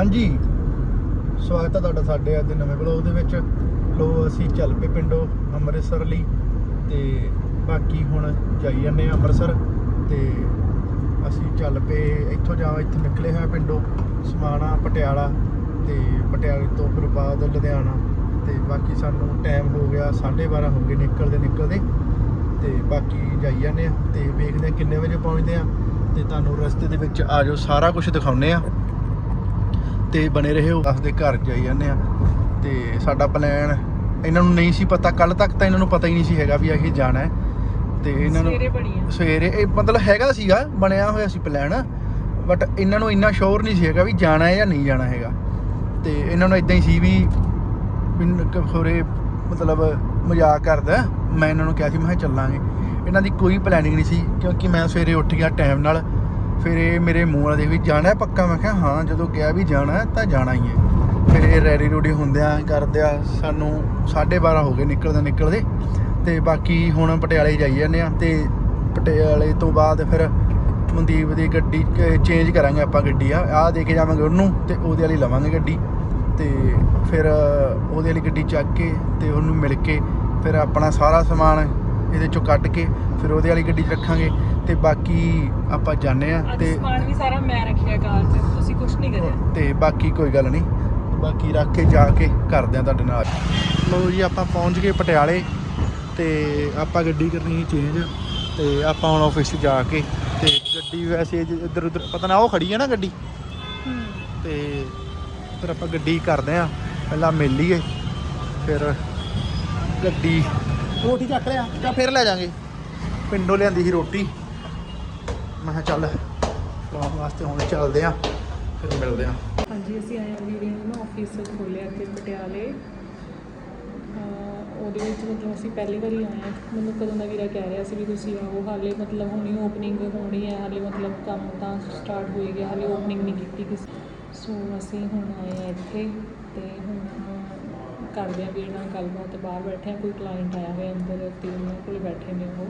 ਹਾਂਜੀ। ਸਵਾਗਤ ਹੈ ਤੁਹਾਡਾ ਸਾਡੇ ਅੱਜ ਦੇ ਨਵੇਂ ਬਲੌਗ ਦੇ ਵਿੱਚ। ਲੋ, ਅਸੀਂ ਚੱਲ ਪਏ ਪਿੰਡੋਂ ਅੰਮ੍ਰਿਤਸਰ ਲਈ ਤੇ ਬਾਕੀ ਹੁਣ ਜਾਈ ਜਾਂਦੇ ਹਾਂ ਅੰਮ੍ਰਿਤਸਰ ਤੇ ਅਸੀਂ ਚੱਲ ਪਏ, ਇੱਥੋਂ ਜਾ ਇੱਥੋਂ ਨਿਕਲੇ ਹੋਏ ਪਿੰਡੋਂ ਸਮਾਣਾ, ਪਟਿਆਲਾ ਤੇ ਪਟਿਆਲੇ ਤੋਂ ਫਿਰ ਬਾਅਦ ਲੁਧਿਆਣਾ ਤੇ ਬਾਕੀ ਸਾਨੂੰ ਟਾਈਮ ਹੋ ਗਿਆ 12:30 ਹੋ ਗਏ ਨਿਕਲਦੇ ਨਿਕਲਦੇ ਤੇ ਬਾਕੀ ਜਾਈ ਜਾਂਦੇ ਆ ਤੇ ਵੇਖਦੇ ਆ ਕਿੰਨੇ ਵਜੇ ਪਹੁੰਚਦੇ ਆ ਤੇ ਤੁਹਾਨੂੰ ਰਸਤੇ ਦੇ ਵਿੱਚ ਆ ਜਾਓ, ਸਾਰਾ ਕੁਝ ਦਿਖਾਉਨੇ ਆ ਤੇ ਬਣੇ ਰਹੋ ਦੱਸਦੇ ਘਰ ਜਾਈ ਜਾਂਦੇ ਆ। ਤੇ ਸਾਡਾ ਪਲਾਨ ਇਹਨਾਂ ਨੂੰ ਨਹੀਂ ਸੀ ਪਤਾ। ਕੱਲ ਤੱਕ ਤਾਂ ਇਹਨਾਂ ਨੂੰ ਪਤਾ ਹੀ ਨਹੀਂ ਸੀ ਹੈਗਾ ਵੀ ਅਸੀਂ ਜਾਣਾ ਹੈ। ਤੇ ਇਹਨਾਂ ਨੂੰ ਸਵੇਰੇ ਇਹ ਮਤਲਬ ਹੈਗਾ ਸੀਗਾ ਬਣਿਆ ਹੋਇਆ ਸੀ ਪਲਾਨ ਬਟ ਇਹਨਾਂ ਨੂੰ ਇੰਨਾ ਸ਼ੋਰ ਨਹੀਂ ਸੀ ਹੈਗਾ ਵੀ ਜਾਣਾ ਹੈ ਜਾਂ ਨਹੀਂ ਜਾਣਾ ਹੈਗਾ। ਤੇ ਇਹਨਾਂ ਨੂੰ ਇਦਾਂ ਹੀ ਸੀ ਵੀ ਖੋਰੇ ਮਤਲਬ ਮਜ਼ਾਕ ਕਰਦਾ। ਮੈਂ ਇਹਨਾਂ ਨੂੰ ਕਿਹਾ ਸੀ ਮੈਂ ਚੱਲਾਂਗੇ। ਇਹਨਾਂ ਦੀ ਕੋਈ ਪਲੈਨਿੰਗ ਨਹੀਂ ਸੀ ਕਿਉਂਕਿ ਮੈਂ ਸਵੇਰੇ ਉੱਠ ਗਿਆ ਟਾਈਮ ਨਾਲ। ਫਿਰ ਇਹ ਮੇਰੇ ਮੂੰਹ ਵਾਲੇ ਦੇਖ ਵੀ ਜਾਣਾ ਪੱਕਾ, ਮੈਂ ਕਿਹਾ ਹਾਂ, ਜਦੋਂ ਗਿਆ ਵੀ ਜਾਣਾ ਤਾਂ ਜਾਣਾ ਹੀ ਹੈ। ਫਿਰ ਇਹ ਰੈਡੀ ਰੂਡੀ ਹੁੰਦਿਆਂ ਕਰਦਿਆਂ ਸਾਨੂੰ 12:30 ਹੋ ਗਏ ਨਿਕਲਦੇ ਨਿਕਲਦੇ ਤੇ ਬਾਕੀ ਹੁਣ ਪਟਿਆਲੇ ਜਾਈ ਜਾਂਦੇ ਆ ਤੇ ਪਟਿਆਲੇ ਤੋਂ ਬਾਅਦ ਫਿਰ ਮਨਦੀਪ ਦੀ ਗੱਡੀ ਚੇਂਜ ਕਰਾਂਗੇ ਆਪਾਂ ਗੱਡੀ ਆ ਆਹ ਦੇ ਕੇ ਜਾਵਾਂਗੇ ਉਹਨੂੰ ਤੇ ਉਹਦੇ ਵਾਲੀ ਲਵਾਂਗੇ ਗੱਡੀ। ਤੇ ਫਿਰ ਉਹਦੇ ਵਾਲੀ ਗੱਡੀ ਚੱਕ ਕੇ ਤੇ ਉਹਨੂੰ ਮਿਲ ਕੇ ਫਿਰ ਆਪਣਾ ਸਾਰਾ ਸਮਾਨ ਇਹਦੇ ਚੋਂ ਕੱਢ ਕੇ ਫਿਰ ਉਹਦੇ ਵਾਲੀ ਗੱਡੀ 'ਚ ਰੱਖਾਂਗੇ ਤੇ ਬਾਕੀ ਆਪਾਂ ਜਾਣੇ ਆ ਤੇ ਸਮਾਨ ਵੀ ਸਾਰਾ ਮੈਂ ਰੱਖਿਆ ਕਾਰ 'ਚ ਤੁਸੀਂ ਕੁਝ ਨਹੀਂ ਕਰਿਆ। ਤੇ ਬਾਕੀ ਕੋਈ ਗੱਲ ਨਹੀਂ ਬਾਕੀ ਰੱਖ ਕੇ ਜਾ ਕੇ ਕਰਦੇ ਆ ਤੁਹਾਡੇ ਨਾਲ। ਲੋ ਜੀ ਆਪਾਂ ਪਹੁੰਚ ਗਏ ਪਟਿਆਲੇ ਤੇ ਆਪਾਂ ਗੱਡੀ ਕਰਨੀ ਸੀ ਚੇਂਜ ਤੇ ਆਪਾਂ ਹੁਣ ਆਫਿਸ ਜਾ ਕੇ ਤੇ ਗੱਡੀ ਵੈਸੇ ਇੱਧਰ ਉੱਧਰ ਪਤਾ ਨਾ ਉਹ ਖੜੀ ਹੈ ਨਾ ਗੱਡੀ? ਤੇ ਫਿਰ ਆਪਾਂ ਗੱਡੀ ਕਰਦੇ ਆ ਪਹਿਲਾਂ ਮਿਲ ਲਈਏ ਫਿਰ ਗੱਡੀ ਰੋਟੀ ਚੱਕ ਲਿਆ। ਜਾਂ ਫਿਰ ਲੈ ਜਾਾਂਗੇ। ਪਿੰਡੋਂ ਲਿਆਂਦੀ ਸੀ ਰੋਟੀ। ਮੈਂ ਕਿਹਾ ਚੱਲ ਖਾਣ ਵਾਸਤੇ ਹੁਣ ਚੱਲਦੇ ਆ ਫਿਰ ਮਿਲਦੇ ਆ। ਹਾਂਜੀ ਅਸੀਂ ਆਏ ਹਾਂ ਵੀਰੇ ਨੂੰ ਆਫਿਸ ਖੋਲਿਆ ਇੱਥੇ ਪਟਿਆਲੇ। ਉਹਦੇ ਵਿੱਚ ਮਤਲਬ ਅਸੀਂ ਪਹਿਲੀ ਵਾਰੀ ਆਏ ਹਾਂ। ਮੈਨੂੰ ਕਦੋਂ ਦਾ ਵੀਰਾ ਕਹਿ ਰਿਹਾ ਸੀ ਵੀ ਤੁਸੀਂ ਆਓ। ਹਾਲੇ ਮਤਲਬ ਹੁਣੀ ਓਪਨਿੰਗ ਹੋਣੀ ਹੈ। ਹਾਲੇ ਮਤਲਬ ਕੰਮ ਤਾਂ ਸਟਾਰਟ ਹੋਈ ਗਿਆ। ਹਾਲੇ ਓਪਨਿੰਗ ਨਹੀਂ ਕੀਤੀ ਕਿਸੇ ਸੋ ਅਸੀਂ ਹੁਣ ਆਏ ਹਾਂ ਇੱਥੇ ਤੇ ਹੁਣ ਅਹ, ਕਰਦੇ ਹਾਂ ਵੀਰੇ ਨਾਲ ਗੱਲਬਾਤ ਬਾਹਰ ਬੈਠੇ ਹਾਂ ਕੋਈ ਕਲਾਇੰਟ ਆਇਆ ਹੋਇਆ ਅੰਦਰ ਤੇ ਉਹਨਾਂ ਕੋਲ ਬੈਠੇ ਨੇ ਉਹ।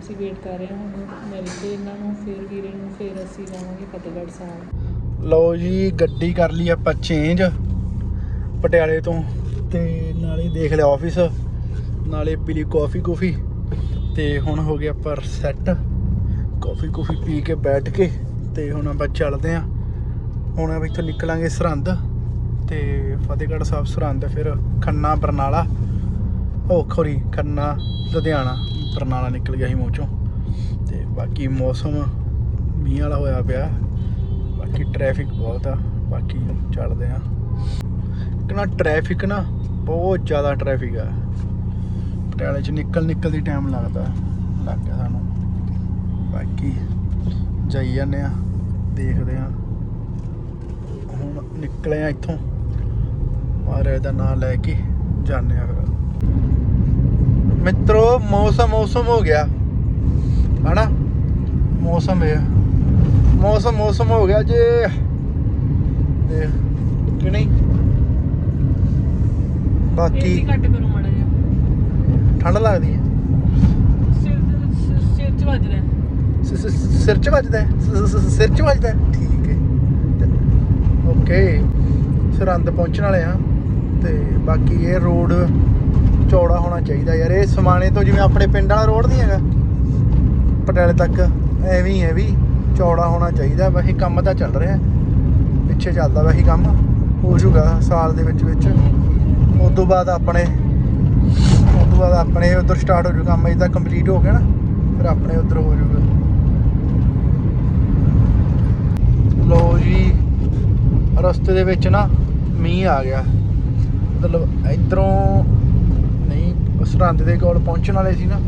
ਅਸੀਂ ਵੇਟ ਕਰ ਰਹੇ ਹਾਂ ਹੁਣ ਮਿਲ ਕੇ ਇਹਨਾਂ ਨੂੰ ਫਿਰ ਵੀਰੇ ਨੂੰ ਫਿਰ ਅਸੀਂ ਜਾਵਾਂਗੇ ਫਤਿਹਗੜ੍ਹ ਸਾਹਿਬ। ਲਓ ਜੀ ਗੱਡੀ ਕਰ ਲਈ ਆਪਾਂ ਚੇਂਜ ਪਟਿਆਲੇ ਤੋਂ ਤੇ ਨਾਲੇ ਦੇਖ ਲਿਆ ਆਫਿਸ ਨਾਲੇ ਪੀ ਲਈ ਕਾਫੀ ਕੁਫੀ ਤੇ ਹੁਣ ਹੋ ਗਿਆ ਪਰ ਸੈੱਟ ਕਾਫੀ ਕੁਫੀ ਪੀ ਕੇ ਬੈਠ ਕੇ ਤੇ ਹੁਣ ਆਪਾਂ ਚੱਲਦੇ ਆਂ ਹੁਣ ਆਪਾਂ ਇੱਥੋਂ ਨਿਕਲਾਂਗੇ ਸਰਹੰਦ। ਤੇ ਫਤਿਹਗੜ੍ਹ ਸਾਹਿਬ ਸਰਹੰਦ ਫਿਰ ਖੰਨਾ, ਬਰਨਾਲਾ, ਉਹ ਖੋਰੀ, ਖੰਨਾ, ਲੁਧਿਆਣਾ, ਬਰਨਾਲਾ ਨਿਕਲ ਗਿਆ ਸੀ ਮੂੰਹ ਚੋਂ। ਤੇ ਬਾਕੀ ਮੌਸਮ ਮੀਂਹ ਵਾਲਾ ਹੋਇਆ ਪਿਆ। ਬਾਕੀ ਟ੍ਰੈਫਿਕ ਬਹੁਤ ਆ, ਬਾਕੀ ਚੱਲਦੇ ਆ। ਕਿੰਨਾ ਟ੍ਰੈਫਿਕ ਨਾ ਬਹੁਤ ਜ਼ਿਆਦਾ ਟ੍ਰੈਫਿਕ ਆ। ਪਟਿਆਲੇ ਚ ਨਿਕਲ ਨਿਕਲ ਦੀ ਟਾਈਮ ਲੱਗਦਾ, ਲੱਗ ਗਿਆ ਸਾਨੂੰ। ਬਾਕੀ ਜਾਈ ਜਾਂਦੇ ਆ, ਦੇਖਦੇ ਆ। ਹੁਣ ਨਿਕਲੇ ਆ ਇੱਥੋਂ। ਮਹਾਰਾਜ ਦਾ ਨਾਮ ਲੈ ਕੇ ਜਾਂਦੇ ਆ। ਮਿੱਤਰੋ ਮੌਸਮ ਮੌਸਮ ਹੋ ਗਿਆ। ਹਨਾ? ਮੌਸਮ ਹੈ ਮੌਸਮ ਮੌਸਮ ਹੋ ਗਿਆ ਜੇ। ਦੇਖ ਕਿ ਨਹੀਂ? ਬਾਕੀ ਏਸੀ ਘੱਟ ਕਰੋ ਮਾੜਾ ਜਿਹਾ। ਠੰਡ ਲੱਗਦੀ ਹੈ ਸਿਰ ਚ ਵੱਜ ਰਿਹਾ ਸ- ਸ- ਸਿਰ ਚ ਵੱਜਦਾ ਸਿਰ ਚ ਵੱਜਦਾ? ਠੀਕ ਹੈ। ਓਕੇ ਸਰਹੰਦ ਪਹੁੰਚਣ ਵਾਲੇ ਆ ਤੇ ਬਾਕੀ ਇਹ ਰੋਡ ਚੌੜਾ ਹੋਣਾ ਚਾਹੀਦਾ ਯਾਰ। ਇਹ ਸਮਾਣੇ ਤੋਂ ਜਿਵੇਂ ਆਪਣੇ ਪਿੰਡ ਵਾਲਾ ਰੋਡ ਨਹੀਂ ਹੈਗਾ? ਪਟਿਆਲੇ ਤੱਕ। ਐਵੇਂ ਹੀ ਹੈ ਵੀ ਚੌੜਾ ਹੋਣਾ ਚਾਹੀਦਾ। ਵੈਸੇ ਕੰਮ ਤਾਂ ਚੱਲ ਰਿਹਾ। ਪਿੱਛੇ ਚੱਲਦਾ ਵੈਸੇ ਕੰਮ। ਹੋ ਜਾਊਗਾ ਸਾਲ ਦੇ ਵਿੱਚ ਵਿੱਚ। ਉਸ ਤੋਂ ਬਾਅਦ ਆਪਣੇ ਉਸ ਤੋਂ ਬਾਅਦ ਆਪਣੇ ਉਧਰ ਸਟਾਰਟ ਹੋ ਜਾਊਗਾ। ਕੰਮ ਇਹਦਾ ਕੰਪਲੀਟ ਹੋ ਗਿਆ ਨਾ। ਫਿਰ ਆਪਣੇ ਉਧਰ ਹੋ ਜਾਊਗਾ। ਲੋ ਜੀ, ਰਸਤੇ ਦੇ ਵਿੱਚ ਨਾ ਮੀਂਹ ਆ ਗਿਆ। ਮਤਲਬ ਇਧਰੋਂ ਨਹੀਂ ਸਰਹੰਦ ਦੇ ਕੋਲ ਪਹੁੰਚਣ ਵਾਲੇ ਸੀ ਨਾ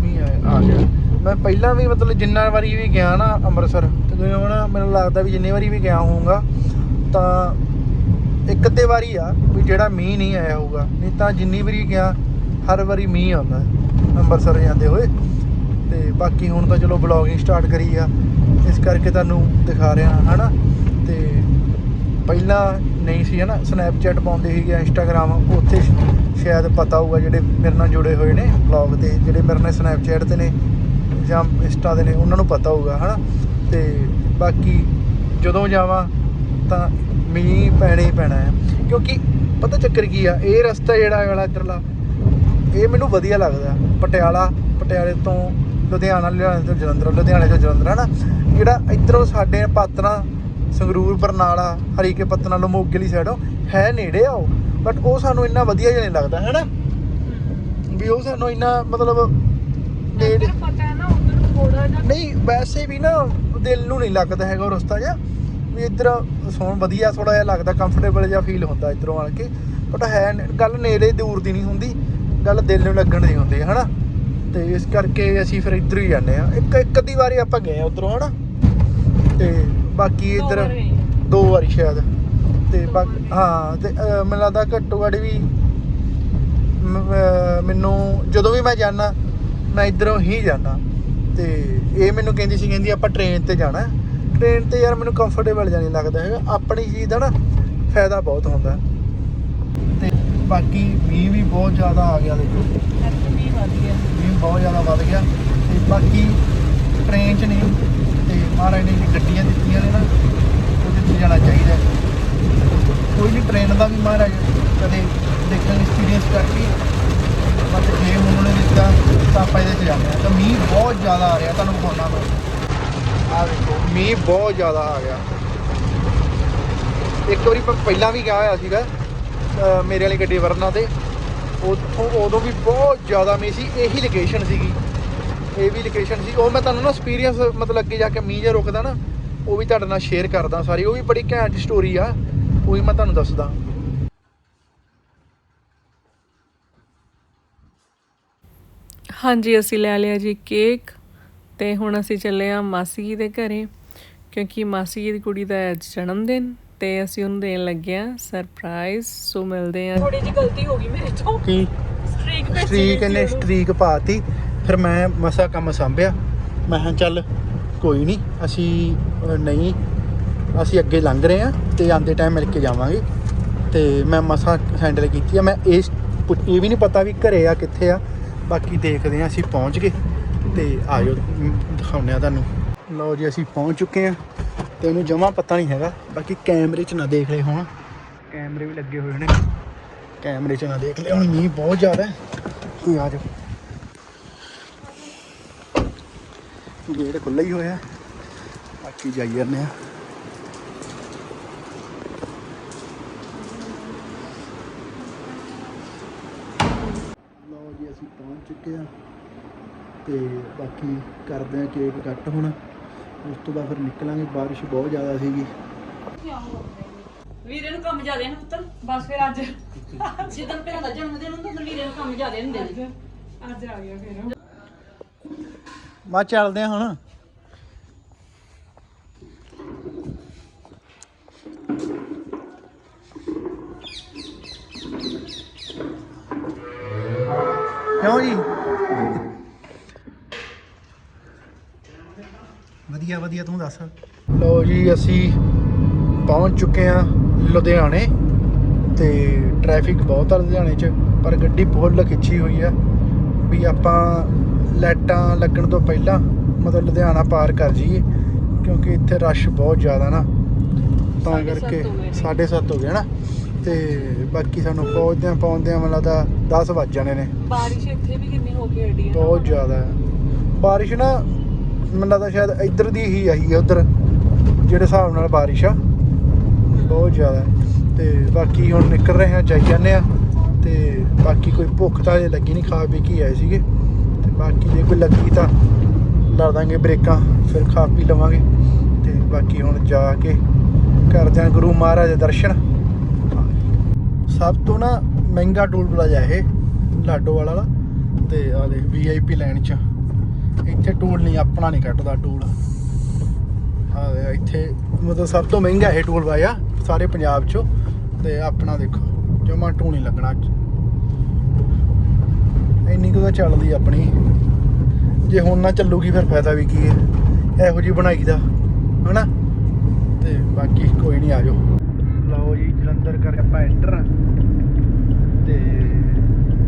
ਮੀਂਹ ਆ ਆ ਗਿਆ। ਮੈਂ ਪਹਿਲਾਂ ਵੀ ਮਤਲਬ ਜਿੰਨਾ ਵਾਰੀ ਵੀ ਗਿਆ ਨਾ ਅੰਮ੍ਰਿਤਸਰ, ਤੇ ਜਿਵੇਂ ਹੁਣ ਮੈਨੂੰ ਲੱਗਦਾ ਵੀ ਜਿੰਨੀ ਵਾਰੀ ਵੀ ਗਿਆ ਹੋਊਗਾ, ਤਾਂ ਇੱਕ ਅੱਧੇ ਵਾਰੀ ਆ, ਵੀ ਜਿਹੜਾ ਮੀਂਹ ਨਹੀਂ ਆਇਆ ਹੋਊਗਾ। ਨਹੀਂ ਤਾਂ ਜਿੰਨੀ ਵਾਰੀ ਗਿਆ, ਹਰ ਵਾਰੀ ਮੀਂਹ ਆਉਂਦਾ ਅੰਮ੍ਰਿਤਸਰ ਜਾਂਦੇ ਹੋਏ। ਤੇ ਬਾਕੀ ਹੁਣ ਤਾਂ ਚਲੋ ਵਲੌਗਿੰਗ ਸਟਾਰਟ ਕਰੀ ਆ। ਇਸ ਕਰਕੇ ਤੁਹਾਨੂੰ ਦਿਖਾ ਰਿਹਾ, ਹਨਾ? ਤੇ ਪਹਿਲਾਂ ਨਹੀਂ ਸੀ, ਹਨਾ? ਸਨੈਪਚੈਟ ਪਾਉਂਦੇ ਸੀਗੇ ਇੰਸਟਾਗ੍ਰam ਉੱਥੇ ਸ਼ਾਇਦ ਪਤਾ ਹੋਊਗਾ ਜਿਹੜੇ ਮੇਰੇ ਨਾਲ ਜੁੜੇ ਹੋਏ ਨੇ ਵਲੌਗ ਤੇ, ਜਿਹੜੇ ਮੇਰੇ ਨਾਲ ਸਨੈਪਚੈਟ ਤੇ ਨੇ ਜਾਂ ਇੰਸਟਾ ਦੇ ਨੇ, ਉਹਨਾਂ ਨੂੰ ਪਤਾ ਹੋਊਗਾ, ਹਨਾ? ਤੇ ਬਾਕੀ ਜਦੋਂ ਜਾਵਾਂ ਤਾਂ ਮੀਂਹ ਪੈਣਾ ਹੀ ਪੈਣਾ ਹੈ। ਕਿਉਂਕਿ ਪਤਾ ਚੱਕਰ ਕੀ ਆ, ਇਹ ਰਸਤਾ ਜਿਹੜਾ ਵਾਲਾ ਇੱਧਰਲਾ, ਇਹ ਮੈਨੂੰ ਵਧੀਆ ਲੱਗਦਾ। ਪਟਿਆਲਾ, ਪਟਿਆਲੇ ਤੋਂ ਲੁਧਿਆਣਾ, ਲੁਧਿਆਣੇ ਤੋਂ ਜਲੰਧਰ, ਲੁਧਿਆਣੇ ਤੋਂ ਜਲੰਧਰ, ਹਨਾ? ਜਿਹੜਾ ਇੱਧਰੋਂ ਸਾਡੇ ਪਾਤਰਾ ਸੰਗਰੂਰ ਬਰਨਾਲਾ ਹਰੀਕੇ ਪੱਤਨਾ ਲੋ ਮੋਗੇ ਵਾਲੀ ਸਾਈਡੋਂ ਹੈ ਨੇੜੇ ਆ ਉਹ। ਬਟ ਉਹ ਸਾਨੂੰ ਇੰਨਾ ਵਧੀਆ ਜਿਹਾ ਨਹੀਂ ਲੱਗਦਾ ਹੈਨਾ ਵੀ ਉਹ ਸਾਨੂੰ ਇੰਨਾ ਮਤਲਬ ਨੇੜੇ ਪਤਾ ਹੈ ਨਾ ਉਧਰ ਥੋੜਾ ਜਿਹਾ ਨਹੀਂ ਵੈਸੇ ਵੀ ਨਾ ਦਿਲ ਨੂੰ ਨਹੀਂ ਲੱਗਦਾ ਹੈਗਾ ਉਹ ਰਸਤਾ ਜਿਹਾ। ਵੀ ਇੱਧਰ ਸੌਣ ਵਧੀਆ ਥੋੜਾ ਜਿਹਾ ਲੱਗਦਾ ਕੰਫਰਟੇਬਲ ਜਿਹਾ ਫੀਲ ਹੁੰਦਾ ਇੱਧਰੋਂ ਆਣ ਕੇ। ਬਟ ਹੈ ਗੱਲ ਨੇੜੇ ਦੂਰ ਦੀ ਨਹੀਂ ਹੁੰਦੀ ਗੱਲ ਦਿਲ ਨੂੰ ਲੱਗਣ ਦੀ ਹੁੰਦੀ ਹੈ ਹਨਾ? ਤੇ ਇਸ ਕਰਕੇ ਅਸੀਂ ਫਿਰ ਇੱਧਰ ਹੀ ਜਾਂਦੇ ਆ ਇੱਕ ਇੱਕ ਅੱਧੀ ਵਾਰੀ ਆਪਾਂ ਗਏ ਆ ਉਧਰੋਂ ਹਨਾ? ਤੇ ਬਾਕੀ ਇੱਧਰ। ਦੋ ਵਾਰੀ ਸ਼ਾਇਦ। ਤੇ। ਹਾਂ ਤੇ ਮੈਨੂੰ ਲੱਗਦਾ ਘੱਟੋ ਘੱਟ ਵੀ ਮੈਨੂੰ ਜਦੋਂ ਵੀ ਮੈਂ ਜਾਣਾ ਮੈਂ ਇਧਰੋਂ ਹੀ ਜਾਣਾ ਤੇ ਇਹ ਮੈਨੂੰ ਕਹਿੰਦੀ ਸੀ ਕਹਿੰਦੀ ਆਪਾਂ ਟ੍ਰੇਨ ਤੇ ਜਾਣਾ। ਟ੍ਰੇਨ ਤੇ ਯਾਰ ਮੈਨੂੰ ਕੰਫਰਟੇਬਲ ਨਹੀਂ ਲੱਗਦਾ ਹੈਗਾ। ਆਪਣੀ ਚੀਜ਼ ਦਾ ਨਾ ਫਾਇਦਾ ਬਹੁਤ ਹੁੰਦਾ। ਤੇ ਬਾਕੀ ਮੀਂਹ ਵੀ ਬਹੁਤ ਜ਼ਿਆਦਾ ਆ ਗਿਆ ਦੇਖੋ। ਵੀ ਵੱਧ ਗਿਆ। ਮੀਂਹ ਬਹੁਤ ਜ਼ਿਆਦਾ ਵੱਧ ਗਿਆ। ਤੇ ਬਾਕੀ ਟ੍ਰੇਨ 'ਚ ਨਹੀਂ। ਮਹਾਰਾਜ ਨੇ ਜਿਹੜੀ ਗੱਡੀਆਂ ਦਿੱਤੀਆਂ ਨੇ ਨਾ ਉਹਦੇ 'ਚ ਜਾਣਾ ਚਾਹੀਦਾ ਹੈ। ਕੋਈ ਵੀ ਟ੍ਰੇਨ ਦਾ ਵੀ ਮਹਾਰਾਜ ਕਦੇ ਦੇਖਣ ਐਕਸਪੀਰੀਅੰਸ ਕਰਕੇ ਬਟ ਜੇ ਹੁਣ ਉਹਨੇ ਦਿੱਤਾ, ਤਾਂ ਆਪਾਂ ਇਹਦੇ 'ਚ ਜਾਂਦੇ ਹਾਂ। ਤਾਂ ਮੀਂਹ ਬਹੁਤ ਜ਼ਿਆਦਾ ਆ ਰਿਹਾ, ਤੁਹਾਨੂੰ ਵਿਖਾਉਣਾ ਮੈਂ। ਆ ਦੇਖੋ, ਮੀਂਹ ਬਹੁਤ ਜ਼ਿਆਦਾ ਆ ਗਿਆ ਇੱਕ ਵਾਰੀ ਪ- ਪਹਿਲਾਂ ਵੀ ਗਿਆ ਹੋਇਆ ਸੀਗਾ, ਅਹ ਮੇਰੇ ਵਾਲੀ ਗੱਡੀ ਵਰਨਾ ਤੇ। ਉੱਥੋਂ ਉਦੋਂ ਵੀ ਬਹੁਤ ਜ਼ਿਆਦਾ ਮੀਂਹ ਸੀ, ਇਹੀ ਲੋਕੇਸ਼ਨ ਸੀਗੀ। ਇਹ ਵੀ ਲੋਕੇਸ਼ਨ ਸੀ। ਉਹ ਮੈਂ ਤੁਹਾਨੂੰ ਨਾ ਐਕਸਪੀਰੀਅੰਸ ਮਤਲਬ ਅੱਗੇ ਜਾ ਕੇ ਮੀਂਹ ਜੇ ਰੁਕਦਾ ਨਾ ਉਹ ਵੀ ਤੁਹਾਡੇ ਨਾਲ ਸ਼ੇਅਰ ਕਰਦਾ ਸਾਰੀ। ਉਹ ਵੀ ਬੜੀ ਘੈਂਟ ਸਟੋਰੀ ਆ। ਉਹ ਵੀ ਮੈਂ ਤੁਹਾਨੂੰ ਦੱਸਦਾ। ਹਾਂਜੀ ਅਸੀਂ ਲੈ ਲਿਆ ਜੀ ਕੇਕ ਤੇ ਹੁਣ ਅਸੀਂ ਚੱਲੇ ਆ ਮਾਸੀ ਜੀ ਦੇ ਘਰੇ ਕਿਉਂਕਿ ਮਾਸੀ ਜੀ ਦੀ ਕੁੜੀ ਦਾ ਅੱਜ ਜਨਮ ਦਿਨ ਤੇ ਅਸੀਂ ਉਹਨੂੰ ਦੇਣ ਲੱਗੇ ਆ ਸਰਪ੍ਰਾਈਜ਼ ਸੋ ਮਿਲਦੇ ਆ ਥੋੜੀ ਜਿਹੀ ਗਲਤੀ ਹੋ ਗਈ ਮੇਰੇ ਤੋਂ। ਕੀ? ਸਟ੍ਰੀਕ ਸਟ੍ਰੀਕ ਇਹਨੇ ਸਟ੍ਰੀਕ ਪਾਤੀ। ਫਿਰ ਮੈਂ ਮਸਾ ਕੰਮ ਸੰਭਿਆ। ਮੈਂ ਕਿਹਾ ਚੱਲ ਕੋਈ ਨਹੀਂ ਅਸੀਂ ਨਹੀਂ, ਅਸੀਂ ਅੱਗੇ ਲੰਘ ਰਹੇ ਆ ਤੇ ਆਂਦੇ ਟਾਈਮ ਮਿਲ ਕੇ ਜਾਵਾਂਗੇ। ਤੇ ਮੈਂ ਮਸਾ ਹੈਂਡਲ ਕੀਤੀ ਆ। ਮੈਂ ਇਸ ਪੁੱਛ- ਇਹ ਵੀ ਨਹੀਂ ਪਤਾ ਵੀ ਘਰੇ ਆ, ਕਿੱਥੇ ਆ। ਬਾਕੀ ਦੇਖਦੇ ਆ ਅਸੀਂ ਪਹੁੰਚ ਗਏ ਤੇ ਆਜੋ ਦਿਖਾਉਂਦੇ ਆ ਤੁਹਾਨੂੰ। ਲਓ ਜੀ, ਅਸੀਂ ਪਹੁੰਚ ਚੁੱਕੇ ਆ ਤੇ ਉਹਨੂੰ ਜਮਾ ਪਤਾ ਨਹੀਂ ਹੈਗਾ। ਬਾਕੀ ਕੈਮਰੇ 'ਚ ਨਾ ਦੇਖ ਲਏ ਹੋਣ। ਕੈਮਰੇ ਵੀ ਲੱਗੇ ਹੋਏ ਨੇ। ਕੈਮਰੇ 'ਚ ਨਾ ਦੇਖ ਲਿਆ ਹੁਣ ਮੀਂਹ ਬਹੁਤ ਜ਼ਿਆਦਾ ਹੈ। ਕੋਈ ਆ ਜਾਓ ਗੇਟ ਖੁੱਲ੍ਹਾ ਹੀ ਹੋਇਆ। ਬਾਕੀ ਜਾਈ ਜਾਂਦੇ ਆ ਲਓ ਜੀ ਅਸੀਂ ਪਹੁੰਚ ਚੁੱਕੇ ਆ ਤੇ ਬਾਕੀ ਕਰਦੇ ਆ ਕੇਕ ਕੱਟ ਹੁਣ। ਉਸ ਤੋਂ ਬਾਅਦ ਫਿਰ ਨਿਕਲਾਂਗੇ। ਬਾਰਿਸ਼ ਬਹੁਤ ਜ਼ਿਆਦਾ ਸੀਗੀ। ਵੀਰੇ ਨੂੰ ਕੰਮ ਜ਼ਿਆਦੇ ਨੇ ਪੁੱਤਰ। ਬਸ ਫਿਰ ਅੱਜ। ਜਿੱਦਣ ਭੈਣ ਦਾ ਜਨਮ ਦਿਨ ਹੁੰਦਾ ਵੀਰੇ ਨੂੰ ਕੰਮ ਜ਼ਿਆਦੇ ਹੁੰਦੇ ਨੇ। ਅੱਜ ਆ ਗਿਆ ਫਿਰ। ਮਾ ਚੱਲਦੇ ਆ ਹੁਣ। ਕਿਉਂ ਜੀ? ਵਧੀਆ ਵਧੀਆ, ਤੂੰ ਦੱਸ। ਲਓ ਜੀ, ਅਸੀਂ ਪਹੁੰਚ ਚੁੱਕੇ ਆ ਲੁਧਿਆਣੇ ਤੇ ਟ੍ਰੈਫਿਕ ਬਹੁਤ ਆ ਲੁਧਿਆਣੇ 'ਚ, ਪਰ ਗੱਡੀ ਫੁੱਲ ਖਿੱਚੀ ਹੋਈ ਆ ਵੀ ਆਪਾਂ ਲਾਈਟਾਂ ਲੱਗਣ ਤੋਂ ਪਹਿਲਾਂ ਮਤਲਬ ਲੁਧਿਆਣਾ ਪਾਰ ਕਰ ਜਾਈਏ ਕਿਉਂਕਿ ਇੱਥੇ ਰਸ਼ ਬਹੁਤ ਜ਼ਿਆਦਾ ਨਾ। ਤਾਂ ਕਰਕੇ ਹੋ ਗਏ ਨੇ। 7:30 ਹੋ ਗਏ ਨਾ। ਤੇ ਬਾਕੀ ਸਾਨੂੰ ਪਹੁੰਚਦਿਆਂ ਪਹੁੰਚਦਿਆਂ ਮੈਨੂੰ ਲੱਗਦਾ 10 ਵੱਜ ਜਾਣੇ ਨੇ। ਬਾਰਿਸ਼ ਇੱਥੇ ਵੀ ਕਿੰਨੀ ਹੋ ਕੇ ਹਟੀ ਹੈ ਬਹੁਤ ਜ਼ਿਆਦਾ। ਹੈ ਬਾਰਿਸ਼ ਨਾ ਮੈਨੂੰ ਲੱਗਦਾ ਸ਼ਾਇਦ ਇੱਧਰ ਦੀ ਹੀ ਆਈ ਹੈ ਉਧਰ। ਜਿਹੜੇ ਹਿਸਾਬ ਨਾਲ ਬਾਰਿਸ਼ ਆ। ਬਹੁਤ ਜ਼ਿਆਦਾ। ਤੇ ਬਾਕੀ ਹੁਣ ਨਿਕਲ ਰਹੇ ਹਾਂ ਜਾਈ ਜਾਂਦੇ ਆ। ਤੇ ਬਾਕੀ ਕੋਈ ਭੁੱਖ ਤਾਂ ਲੱਗੀ ਨਹੀਂ ਖਾ ਪੀ ਕੇ ਆਏ ਸੀਗੇ। ਤੇ ਬਾਕੀ ਜੇ ਕੋਈ ਲੱਗੀ ਤਾਂ ਲਾ ਦਾਂਗੇ ਬ੍ਰੇਕਾਂ, ਫਿਰ ਖਾ ਪੀ ਲਵਾਂਗੇ। ਤੇ ਬਾਕੀ ਹੁਣ ਜਾ ਕੇ ਕਰਦੇ ਹਾਂ ਗੁਰੂ ਮਹਾਰਾਜ ਦੇ ਦਰਸ਼ਨ। ਸਭ ਤੋਂ ਨਾ ਮਹਿੰਗਾ ਟੋਲ ਪਲਾਜ਼ਾ ਇਹ, ਲਾਡੋ ਵਾਲਾ ਵਾਲਾ। ਤੇ ਆ ਦੇਖ ਵੀਆਈਪੀ ਲਾਈਨ ਚ। ਇੱਥੇ ਟੂਲ ਨਹੀਂ, ਆਪਣਾ ਨਹੀਂ ਕੱਟਦਾ ਟੂਲ। ਆ ਇੱਥੇ ਮਤਲਬ ਸਭ ਤੋਂ ਮਹਿੰਗਾ ਇਹ ਟੋਲ ਪਲਾਜ਼ਾ ਸਾਰੇ ਪੰਜਾਬ ਚੋਂ। ਤੇ ਆਪਣਾ ਦੇਖੋ, ਜਮਾ ਟੂ ਨਹੀਂ ਲੱਗਣਾ ਇੰਨੀ ਕੁ ਤਾਂ ਚੱਲਦੀ ਆਪਣੀ। ਜੇ ਹੁਣ ਨਾ ਚੱਲੂਗੀ ਫਿਰ ਫਾਇਦਾ ਵੀ ਕੀ ਹੈ? ਇਹੋ ਜੀ ਬਣਾਈ ਦਾ, ਹਨਾ? ਤੇ ਬਾਕੀ ਕੋਈ ਨਹੀਂ ਆ ਜਾਓ। ਲਓ ਜੀ, ਜਲੰਧਰ ਕਰ ਆਪਾਂ ਐਂਟਰ ਤੇ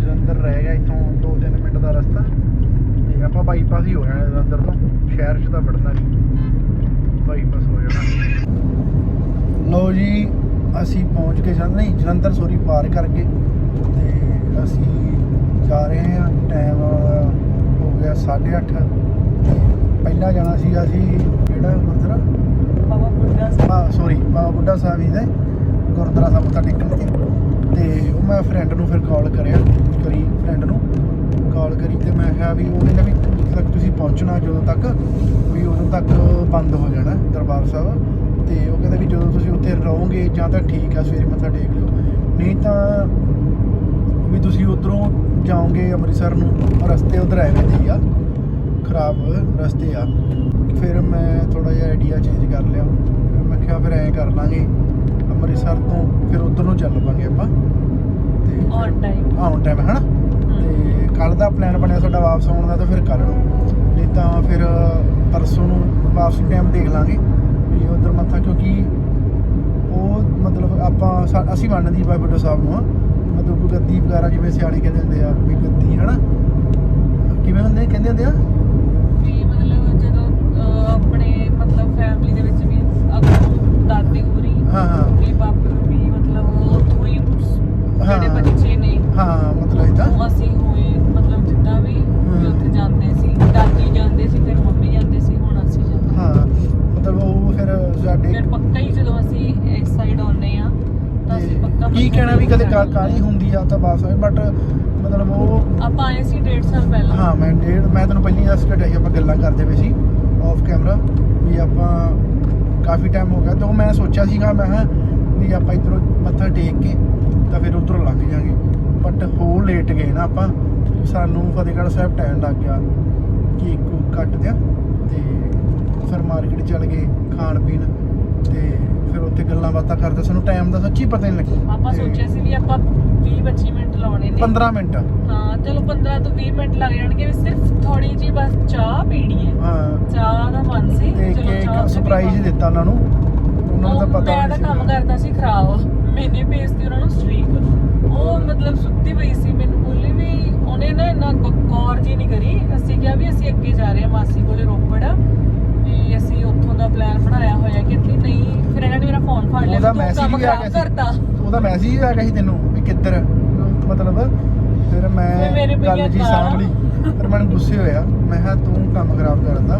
ਜਲੰਧਰ ਰਹਿ ਗਿਆ ਇੱਥੋਂ 2-3 ਮਿੰਟ ਦਾ ਰਸਤਾ। ਤੇ ਆਪਾਂ ਬਾਈਪਾਸ ਹੀ ਹੋ ਜਾਣਾ ਜਲੰਧਰ ਤੋਂ। ਸ਼ਹਿਰ 'ਚ ਤਾਂ ਵੜਨਾ ਨਹੀਂ ਬਾਈਪਾਸ ਹੋ ਜਾਣਾ। ਲਓ ਜੀ, ਅਸੀਂ ਪਹੁੰਚ ਕੇ ਜਲੰਧਰ। ਨਹੀਂ, ਜਲੰਧਰ ਸੋਰੀ ਪਾਰ ਕਰਕੇ। ਤੇ ਅਸੀਂ ਜਾ ਰਹੇ ਹਾਂ ਟਾਈਮ ਹੋ ਗਿਆ 8:30 ਪਹਿਲਾਂ ਜਾਣਾ ਸੀਗਾ ਅਸੀਂ ਕਿਹੜਾ ਮੰਦਿਰ ਬਾਬਾ ਬੁੱਢਾ ਸਾਹਿਬ। ਸੋਰੀ ਬਾਬਾ ਬੁੱਢਾ ਸਾਹਿਬ ਜੀ ਦੇ ਗੁਰਦੁਆਰਾ ਸਾਹਿਬ ਮੱਥਾ ਟੇਕਣ ਤੇ ਤੇ ਉਹ ਮੈਂ ਫਰੈਂਡ ਨੂੰ ਫਿਰ ਕਾਲ ਕਰਿਆ ਕਰੀ ਫਰੈਂਡ ਨੂੰ। ਕਾਲ ਕਰੀ ਤੇ ਮੈਂ ਕਿਹਾ ਵੀ ਉਹ ਕਹਿੰਦਾ ਵੀ ਤੱਕ ਤੁਸੀਂ ਪਹੁੰਚਣਾ ਜਦੋਂ ਤੱਕ ਵੀ ਉਦੋਂ ਤੱਕ ਬੰਦ ਹੋ ਜਾਣਾ ਦਰਬਾਰ ਸਾਹਿਬ। ਤੇ ਉਹ ਕਹਿੰਦਾ ਵੀ ਜਦੋਂ ਤੁਸੀਂ ਉੱਥੇ ਰਹੋਗੇ ਜਾਂ ਤਾਂ ਠੀਕ ਆ ਸਵੇਰੇ ਮੱਥਾ ਟੇਕ ਲਿਓ। ਨਹੀਂ ਤਾਂ ਵੀ ਤੁਸੀਂ ਉਧਰੋਂ ਜਾਓਗੇ ਅੰਮ੍ਰਿਤਸਰ ਨੂੰ ਰਸਤੇ ਉਧਰ ਐਵੇਂ ਦੇ ਆ। ਖਰਾਬ ਰਸਤੇ ਆ। ਫਿਰ ਮੈਂ ਥੋੜਾ ਜਿਹਾ ਆਈਡੀਆ ਚੇਂਜ ਕਰ ਲਿਆ। ਫਿਰ ਮੈਂ ਕਿਹਾ ਫਿਰ ਐਂ ਕਰ ਲਾਂਗੇ ਅੰਮ੍ਰਿਤਸਰ ਤੋਂ ਫਿਰ ਉਧਰ ਨੂੰ ਚੱਲ ਪਾਂਗੇ ਆਪਾਂ। ਤੇ On time। ਆਨ ਟਾਈਮ ਹਨਾ? ਤੇ ਕੱਲ ਦਾ ਪਲਾਨ ਬਣਿਆ ਸਾਡਾ ਵਾਪਸ ਆਉਣ ਦਾ ਤਾਂ ਫਿਰ ਕੱਲ ਨੂੰ ਨਹੀਂ ਤਾਂ ਫਿਰ ਪਰਸੋਂ ਨੂੰ ਵਾਪਸੀ ਟਾਈਮ ਦੇਖ ਲਾਂਗੇ। ਵੀ ਉਧਰ ਮੱਥਾ ਕਿਉਂਕਿ ਉਹ ਮਤਲਬ ਆਪਾਂ ਅਸੀਂ ਮੰਨਦੀ ਬਾਬਾ ਬੁੱਢਾ ਸਾਹਿਬ ਨੂੰ ਮਤਲਬ ਕੋਈ ਗੱਦੀ ਵਗੈਰਾ ਜਿਵੇਂ ਸਿਆਣੇ ਕਹਿੰਦੇ ਹੁੰਦੇ ਆ ਵੀ ਗੱਦੀ ਹਨਾ? ਕਿਵੇਂ ਹੁੰਦੇ ਕਹਿੰਦੇ ਹੁੰਦੇ ਆ? ਵੀ ਮਤਲਬ ਜਦੋਂ ਅਹ, ਆਪਣੇ ਮਤਲਬ ਫੈਮਿਲੀ ਦੇ ਵਿੱਚ ਵੀ ਅੱਗੋਂ ਦਾਦੀ ਹੋਰੀ ਹਾਂ ਹਾਂ। ਵੀ ਬਾਪੂ ਵੀ ਮਤਲਬ ਉੱਥੋਂ ਹੀ ਜਿਹੜੇ ਹਾਂ। ਬੱਚੇ ਨੇ ਹਾਂ ਮਤਲਬ ਇਦਾਂ ਉਹ ਅਸੀਂ ਹੋਏ ਮਤਲਬ ਜਿੱਦਾਂ ਵੀ ਵੀ ਹਮ। ਉੱਥੇ ਜਾਂਦੇ ਸੀ ਦਾਦੀ ਜਾਂਦੇ ਸੀ ਫਿਰ ਮੰਮੀ ਜਾਂਦੇ ਸੀ ਹੁਣ ਅਸੀਂ ਜਾਂਦੇ ਹਾਂ। ਮਤਲਬ ਉਹ ਫਿਰ ਸਾਡੇ ਫਿਰ ਪੱਕਾ ਹੀ ਜਦੋਂ ਅਸੀਂ ਇਸ ਸਾਈਡ ਆਉਂਦੇ ਆ ਤਾਂ ਅਸੀਂ ਪੱਕਾ ਕੀ ਕਹਿਣਾ ਵੀ ਕਦੇ ਕੇ ਕਾ- ਕਾਹਲੀ ਹੁੰਦੀ ਆ ਤਾਂ ਬਸ ਬਟ ਮਤਲਬ ਉਹ ਆਪਾਂ ਆਏ ਸੀ 1.5 ਸਾਲ ਪਹਿਲਾਂ। ਹਾਂ ਮੈਂ ਡੇਢ ਮੈਂ ਤੈਨੂੰ ਪਹਿਲਾਂ ਹੀ ਦੱਸ ਕੇ ਸੀ ਆਪਾਂ ਗੱਲਾਂ ਕਰਦੇ ਪਏ ਸੀ ਆਫ ਕੈਮਰਾ ਵੀ ਆਪਾਂ ਕਾਫੀ ਟਾਈਮ ਹੋ ਗਿਆ। ਤੇ ਉਹ ਮੈਂ ਸੋਚਿਆ ਸੀਗਾ ਮੈਂ ਕਿਹਾ ਵੀ ਆਪਾਂ ਇਧਰੋਂ ਮੱਥਾ ਟੇਕ ਕੇ ਤਾਂ ਫਿਰ ਉਧਰੋਂ ਲੰਘ ਜਾਾਂਗੇ। ਬਟ ਹੋ ਲੇਟ ਗਏ ਨਾ ਆਪਾਂ। ਸਾਨੂੰ ਫਤਿਹਗੜ੍ਹ ਸਾਹਿਬ ਟਾਈਮ ਲੱਗ ਗਿਆ। ਕੂਕ ਕੱਟ ਦਿਆ। ਤੇ ਫਿਰ ਮਾਰਕੀਟ ਚਲ ਗਏ ਖਾਣ ਪੀਣ। ਤੇ ਫਿਰ ਉੱਥੇ ਗੱਲਾਂ ਬਾਤਾਂ ਕਰਦੇ ਸਾਨੂੰ ਟਾਈਮ ਦਾ ਸੱਚੀ ਪਤਾ ਨਹੀਂ ਲੱਗਿਆ ਆਪਾਂ ਸੋਚਿਆ ਸੀ ਵੀ ਆਪਾਂ 20 25 ਮਿੰਟ ਲਾਉਣੇ ਨੇ। 15 ਮਿੰਟ। ਹਾਂ ਚਲੋ 15 ਤੋਂ 20 ਮਿੰਟ ਲੱਗ ਜਾਣਗੇ ਵੀ ਸਿਰਫ ਥੋੜੀ ਜੀ ਬਸ ਚਾਹ ਪੀਣੀ ਹੈ। ਹਾਂ। ਚਾਹ ਦਾ ਮਨ ਸੀ ਤੇ ਚਲੋ ਚਾਹ ਕੇਕ ਸਰਪ੍ਰਾਈਜ਼। ਦਿੱਤਾ ਉਹਨਾਂ ਨੂੰ। ਉਹਨਾਂ ਨੂੰ ਤਾਂ ਪਤਾ ਮੈਂ ਤਾਂ ਨਹੀਂ ਕੰਮ ਕਰਦਾ ਸੀ ਖਰਾਬ। ਮੈਨੇ ਭੇਜਤੀ ਉਹਨਾਂ ਨੂੰ ਸਟ੍ਰੀਕ ਉਹ ਮਤਲਬ ਸੁੱਤੀ ਪਈ ਸੀ ਮੈਨੂੰ ਬੋਲੀ ਵੀ ਉਹਨੇ ਨਾ ਇੰਨਾ ਗ- ਗੌਰ ਜੀ ਨਹੀਂ ਕਰੀ ਅਸੀਂ ਕਿਹਾ ਵੀ ਅਸੀਂ ਅੱਗੇ ਜਾ ਰਹੇ ਹਾਂ ਮਾਸੀ ਕੋਲੇ ਰੋਪੜ ਵੀ ਅਸੀਂ ਉੱਥੋਂ ਦਾ ਪਲਾਨ ਬਣਾਇਆ ਹੋਇਆ ਕਿ ਨਹੀਂ ਫਿਰ ਇਹਨਾਂ ਨੇ ਮੇਰਾ ਫੋਨ ਫੜ ਲਿਆ ਉਹਦਾ ਵੀ ਤੂੰ ਮੈਸੇਜ ਕੰਮ ਵੀ ਆ ਖਰਾਬ ਗਿਆ ਸੀ। ਉਹਦਾ ਮੈਸੇਜ ਆ ਗਿਆ ਸੀ ਤੈਨੂੰ ਵੀ ਕਿੱਧਰ ਮਤਲਬ ਫਿਰ ਫਿਰ ਮੇਰੇ ਮੈਂ ਪਈਆਂ ਗੱਲ ਜੀ। ਸਾਂਭ ਲਈ। ਫਿਰ ਮੈਨੂੰ ਗੁੱਸੇ ਹੋਇਆ। ਮੈਂ ਕਿਹਾ ਤੂੰ ਕੰਮ ਖਰਾਬ ਕਰਦਾ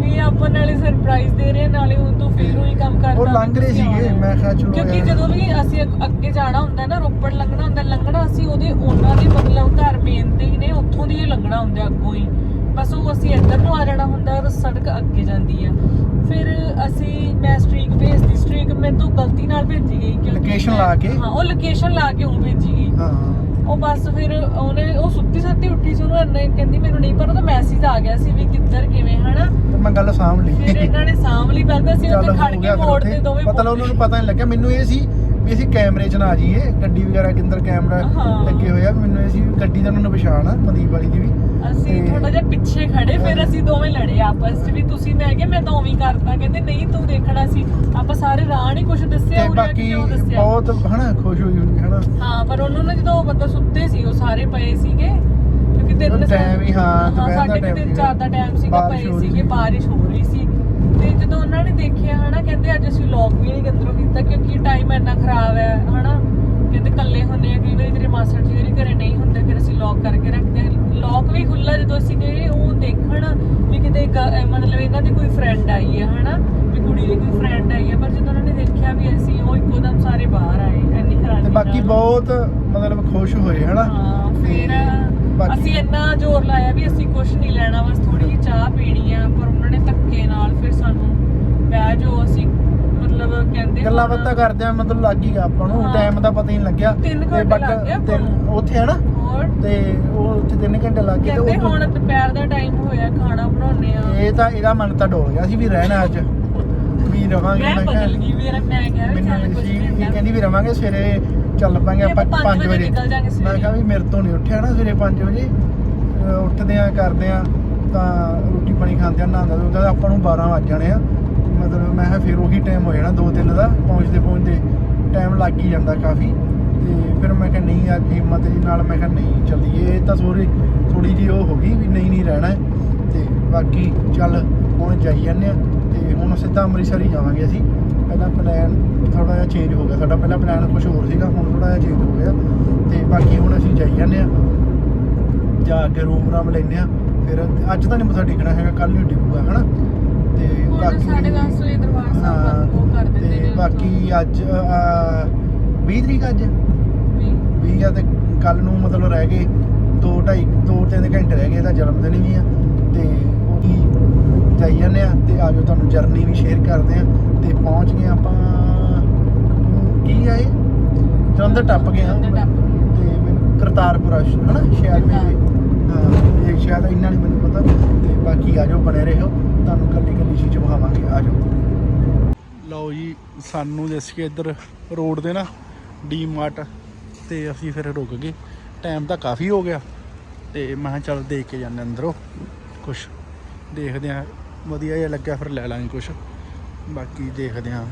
ਵੀ ਆਪਾਂ ਨਾਲੇ ਸਰਪ੍ਰਾਈਜ਼ ਦੇ ਰਹੇ ਹਾਂ, ਨਾਲੇ ਹੁਣ ਤੂੰ ਫੇਰ ਉਹੀ ਕੰਮ ਕਰਦਾ ਉਹ ਲੰਘ ਰਹੇ ਤੁਸੀਂ ਸੀਗੇ। ਆਉਣਾ। ਮੈਂ ਕਿਹਾ ਚਲੋ ਕਿਉਂਕਿ ਯਾਰ। ਜਦੋਂ ਵੀ ਅਸੀਂ ਅੱਗ- ਅੱਗੇ ਜਾਣਾ ਹੁੰਦਾ ਨਾ ਰੋਪੜ ਲੰਘਣਾ ਹੁੰਦਾ ਲੰਘਣਾ ਅਸੀਂ ਉਹਦੇ ਉਹਨਾਂ ਦੇ ਮਤਲਬ ਘਰ ਮੇਨ ਤੇ ਹੀ ਨੇ ਉੱਥੋਂ ਦੀ ਹੀ ਲੰਘਣਾ ਹੁੰਦਾ ਅੱਗੋਂ ਹੀ। ਬਸ ਉਹ ਅਸੀਂ ਇੱਧਰ ਨੂੰ ਆ ਜਾਣਾ ਹੁੰਦਾ ਔਰ ਸੜਕ ਅੱਗੇ ਜਾਂਦੀ ਆ। ਫਿਰ ਅਸੀਂ ਮੈਂ ਸਟ੍ਰੀਕ ਭੇਜਦੀ ਸਟ੍ਰੀਕ ਮੈਨੂੰ ਤੋਂ ਗਲਤੀ ਨਾਲ ਭੇਜੀ ਗਈ ਕਿਉਂਕਿ ਮੈਂ- ਲਾ ਕੇ? ਹਾਂ ਉਹ ਲੋਕੇਸ਼ਨ ਲਾ ਕੇ ਉਹ ਭੇਜੀ ਗਈ। ਹਾਂ ਉਹ ਬਸ ਫਿਰ ਉਹਨੇ ਉਹ ਸੁੱਤੀ ਸੱਤੀ ਉੱਠੀ ਸੀ ਉਹਨੂੰ ਇੰਨੇ ਕਹਿੰਦੀ ਮੈਨੂੰ ਨਹੀਂ ਪਰ ਉਹਦਾ ਮੈਸੇਜ ਆ ਗਿਆ ਸੀ ਵੀ ਕਿੱਧਰ ਕਿਵੇਂ ਹਨਾ? ਮੈਂ ਗੱਲ ਸਾਂਭ ਲਈ। ਫਿਰ ਇਹਨਾਂ ਨੇ ਸਾਂਭ ਲਈ ਪਹਿਲਾਂ ਅਸੀਂ ਉੱਥੇ ਖੜ ਕੇ ਮੋੜ। ਤੇ ਦੋਵੇਂ ਮਤਲਬ ਉਹਨਾਂ ਨੂੰ ਪਤਾ ਨਹੀਂ ਲੱਗਿਆ ਮੈਨੂੰ ਇਹ ਸੀ ਵੀ ਅਸੀਂ ਕੈਮਰੇ 'ਚ ਨਾ ਜਾਈਏ ਗੱਡੀ ਵਗੈਰਾ ਕਿੰਦਰ ਕੈਮਰਾ। ਲੱਗੇ ਹੋਇਆ ਮੈਨੂੰ ਇਹ ਸੀ ਗੱਡੀ ਦਾ ਉਹਨਾਂ ਨੂੰ ਪਛਾਣ ਆ ਮਦੀਪ ਵਾਲੀ ਦੀ ਵੀ। ਅਸੀਂ ਥੋੜਾ ਜਿਹਾ ਪਿੱਛੇ ਖੜੇ ਫਿਰ ਅਸੀਂ ਦੋਵੇਂ ਲੜੇ ਆਪਸ 'ਚ ਵੀ। ਤੁਸੀਂ ਮੈਂ ਕਿਹਾ ਮੈਂ ਤਾਂ ਉਵੇਂ ਹੀ ਕਰਤਾ। ਕਹਿੰਦੇ ਨਹੀਂ ਤੂੰ ਦੇਖਣਾ ਸੀ। ਆਪਾਂ ਸਾਰੇ ਰਾਹ ਨਹੀਂ ਕੁਝ ਦੱਸਿਆ ਤੇ ਕੇ ਬਾਕੀ ਕਿਉਂ ਦੱਸਿਆ? ਬਹੁਤ ਹਨਾ ਖੁਸ਼ ਹੋਈ ਹੋਈ ਹਨਾ। ਹਾਂ ਪਰ ਉਹਨਾਂ ਨੇ ਜਦੋਂ ਮਤਲਬ ਸੁੱਤੇ ਸੀ ਉਹ ਸਾਰੇ ਪਏ ਸੀਗੇ। ਕਿਉਂਕਿ ਦਿਨ ਉਹ time ਹੀ, ਹਾਂ, ਦੁਪਹਿਰ ਦਾ ਸਾਡੇ time ਤਿੰਨ। ਚਾਰ ਦਾ ਟਾਈਮ ਸੀਗਾ ਬਾਰਿਸ਼ ਪਏ ਹੋ ਰਹੀ ਸੀਗੇ ਸੀ। ਬਾਰਿਸ਼ ਹੋ ਰਹੀ ਸੀ। ਤੇ ਜਦੋਂ ਉਹਨਾਂ ਨੇ ਦੇਖਿਆ ਹਨਾ ਕਹਿੰਦੇ ਅੱਜ ਅਸੀਂ ਲੌਕ ਵੀ ਨਹੀਂ ਅੰਦਰੋਂ ਕੀਤਾ ਕਿਉਂਕਿ ਟਾਈਮ ਇੰਨਾ ਖਰਾਬ ਹੈ ਹਨਾ? ਕਹਿੰਦੇ ਕੱਲੇ ਹੁੰਦੇ ਆ ਕਈ ਵਾਰੀ ਤੇਰੇ ਮਾਸਟਰ ਜੀ ਹੋਰੀ ਘਰੇ ਨਹੀਂ ਹੁੰਦੇ ਫਿਰ ਅਸੀਂ ਲੌਕ ਕਰਕੇ ਰੱਖਦੇ ਹਾਂ। ਲੌਕ ਵੀ ਖੁੱਲਾ ਜਦੋਂ ਅਸੀਂ ਗਏ ਉਹ ਦੇਖਣ ਵੀ ਕਿਤੇ ਮਤਲਬ ਇਹਨਾਂ ਦੀ ਕੋਈ ਫਰੈਂਡ ਆਈ ਹੈ ਹਨਾ? ਵੀ ਕੁੜੀ ਦੀ ਕੋਈ ਫਰੈਂਡ ਆਈ ਹੈ ਪਰ ਜਦੋਂ ਉਹਨਾਂ ਨੇ ਦੇਖਿਆ ਵੀ ਅਸੀਂ ਉਹ ਇੱਕੋ ਦਮ ਸਾਰੇ ਬਾਹਰ ਆਏ ਇੰਨੀ ਹੈਰਾਨੀ ਤੇ ਬਾਕੀ ਨਾਲ। ਬਹੁਤ ਮਤਲਬ ਖੁਸ਼ ਹੋਏ ਹਨਾ? ਹਾਂ ਫਿਰ ਬਾਕੀ- ਅਸੀਂ ਇੰਨਾ ਜ਼ੋਰ ਲਾਇਆ ਵੀ ਅਸੀਂ ਕੁਝ ਨਹੀਂ ਲੈਣਾ ਬਸ ਥੋੜੀ ਜਿਹੀ ਚਾਹ ਪੀਣੀ ਆ ਪਰ ਉਹਨਾਂ ਨੇ ਧੱਕੇ ਨਾਲ ਫਿਰ ਸਾਨੂੰ ਬਹਿ ਜੋ ਅਸੀਂ ਮਤਲਬ ਕਹਿੰਦੇ ਗੱਲਾਂ ਹੁਣ- ਬਾਤਾਂ ਕਰਦੇ ਆ ਮਤਲਬ ਲੱਗ ਹੀ ਗਿਆ ਆਪਾਂ ਨੂੰ ਹਾਂ। ਟਾਈਮ ਦਾ ਪਤਾ ਹੀ ਨਹੀਂ ਲੱਗਿਆ। ਤਿੰਨ ਤੇ ਘੰਟੇ but ਲੱਗ ਗਏ ਆਪਾਂ ਤਿੰਨ- ਨੂੰ। ਉੱਥੇ ਹਨਾ ਹੋਰ? ਤੇ ਉਹ ਉੱਥੇ 3 ਘੰਟੇ ਲੱਗ ਗਏ ਤੇ ਕਹਿੰਦੇ ਹੁਣ ਦੁਪਹਿਰ ਦਾ ਟਾਈਮ ਹੋਇਆ ਖਾਣਾ ਬਣਾਉਣੇ ਆ। ਇਹ ਤਾਂ ਇਹਦਾ ਮਨ ਤਾਂ ਡੋਲ ਗਿਆ ਸੀ ਵੀ ਰਹਿਣਾ ਅੱਜ। ਵੀ ਰਵਾਂਗੇ ਮੈਂ ਕਿਹਾ ਬਦਲ ਗਈ ਮੇਰਾ ਮੈਂ ਕਿਹਾ ਵੀ ਚੱਲ ਮੈਨੂੰ ਕੁਝ ਸੀ ਨਹੀਂ ਇਹ ਕਹਿੰਦੀ ਵੀ ਰਵਾਂਗੇ ਸਵੇਰੇ ਚੱਲ ਪਾਂਗੇ ਆਪਾਂ ਆਪਾਂ 5 ਪੰਜ ਵਜੇ ਵਜੇ। ਨਿਕਲ ਜਾਾਂਗੇ ਮੈਂ ਸਵੇਰੇ। ਕਿਹਾ ਵੀ ਮੇਰੇ ਤੋਂ ਨਹੀਂ ਉੱਠਿਆ ਨਾ ਸਵੇਰੇ 5 ਵਜੇ। ਅਹ ਉੱਠਦੇ ਆ ਕਰਦੇ ਆ ਤਾਂ ਰੋਟੀ ਪਾਣੀ ਖਾਂਦੇ ਆ ਨਹਾਉਂਦਾ ਤਾਂ ਆਪਾਂ ਨੂੰ 12 ਵੱਜ ਜਾਣੇ ਆ। ਮਤਲਬ ਮੈਂ ਕਿਹਾ ਫਿਰ ਉਹੀ ਟਾਈਮ ਹੋ ਜਾਣਾ 2-3 ਦਾ ਪਹੁੰਚਦੇ ਪਹੁੰਚਦੇ ਟਾਈਮ ਲੱਗ ਹੀ ਜਾਂਦਾ ਕਾਫੀ। ਤੇ ਫਿਰ ਮੈਂ ਕਿਹਾ ਨਹੀਂ, ਅੱਜ ਹਿੰਮਤ ਜੀ ਨਾਲ ਮੈਂ ਕਿਹਾ ਨਹੀਂ, ਚੱਲੀਏ। ਇਹ ਤਾਂ ਸੋਰੀ ਥੋੜੀ ਜੀ ਉਹ ਹੋ ਗਈ ਵੀ ਨਹੀਂ ਨਹੀਂ ਰਹਿਣਾ। ਹੈ। ਤੇ ਬਾਕੀ ਚੱਲ, ਹੁਣ ਜਾਈ ਜਾਂਦੇ ਆ ਤੇ ਹੁਣ ਸਿੱਧਾ ਅੰਮ੍ਰਿਤਸਰ ਹੀ ਜਾਵਾਂਗੇ ਅਸੀਂ। ਪਹਿਲਾਂ ਪਲਾਨ ਥੋੜਾ ਜਿਹਾ ਚੇਂਜ ਹੋ ਗਿਆ ਸਾਡਾ। ਪਹਿਲਾਂ ਪਲਾਨ ਕੁਝ ਹੋਰ ਸੀਗਾ, ਹੁਣ ਥੋੜਾ ਜਿਹਾ ਚੇਂਜ ਹੋ ਗਿਆ। ਤੇ ਬਾਕੀ ਹੁਣ ਅਸੀਂ ਜਾਈ ਜਾਂਦੇ ਆ ਜਾ ਕੇ ਰੂਮ ਰਾਮ ਲੈਨੇ ਆ ਫਿਰ ਅੱਜ ਤਾਂ ਨਹੀਂ ਮੱਥਾ ਟੇਕਣਾ ਹੈਗਾ ਕੱਲ ਨੂੰ ਟੇਕੂਗਾ ਹਨਾ? ਤੇ ਬਾਕੀ 10:30 ਵਜੇ ਦਰਬਾਰ ਹਾਂ, ਸਾਹਿਬ ਉਹ ਕਰ ਦਿੰਦੇ ਤੇ ਨੇ। ਬਾਕੀ ਅੱਜ ਅਹ, 20 ਤਰੀਕ ਅੱਜ? ਵੀ 20 ਆ ਤੇ ਕੱਲ ਨੂੰ ਮਤਲਬ ਰਹਿ ਗਏ 2 2.5 2 3 ਘੰਟੇ ਰਹਿ ਗਏ ਇਹਦਾ ਜਨਮ ਦਿਨ ਵੀ ਆ ਤੇ ਉਹ ਜਾਈ ਜਾਂਦੇ ਆ ਤੇ ਆਜੋ ਤੁਹਾਨੂੰ ਜਰਨੀ ਵੀ ਸ਼ੇਅਰ ਕਰਦੇ ਆ ਤੇ ਪਹੁੰਚ ਗਏ ਆਪਾਂ ਕੀ ਆਏ ਜਲੰਧਰ ਟੱਪ ਗਏ ਆ। ਤੇ ਮੈਨੂੰ ਕਰਤਾਰਪੁਰਾ ਹਨਾ? ਸ਼ਾਇਦ ਮੈਂ ਇਹ ਸ਼ਾਇਦ ਇੰਨਾ ਨਹੀਂ ਮੈਨੂੰ ਪਤਾ। ਤੇ ਬਾਕੀ ਆਜੋ ਬਣੇ ਰਹੋ। ਤੁਹਾਨੂੰ ਕੱਲੀ ਕੱਲੀ ਚੀਜ਼ ਵਿਖਾਵਾਂਗੇ ਜਾਓ। ਲਓ ਜੀ, ਸਾਨੂੰ ਜਿਸ ਕੇ ਇੱਧਰ ਰੋਡ ਦੇ ਨਾ ਡੀ ਮਾਰਟ ਤੇ ਅਸੀਂ ਫਿਰ ਰੁਕ ਗਏ। ਟਾਈਮ ਤਾਂ ਕਾਫੀ ਹੋ ਗਿਆ ਤੇ ਮੈਂ ਕਿਹਾ ਚੱਲ ਦੇਖ ਕੇ ਜਾਂਦੇ ਅੰਦਰੋਂ ਕੁਛ। ਦੇਖਦੇ ਆ ਵਧੀਆ ਜਿਹਾ ਲੱਗਿਆ ਫਿਰ ਲੈ ਲਾਂਗੇ ਕੁਛ। ਬਾਕੀ ਦੇਖਦੇ ਆ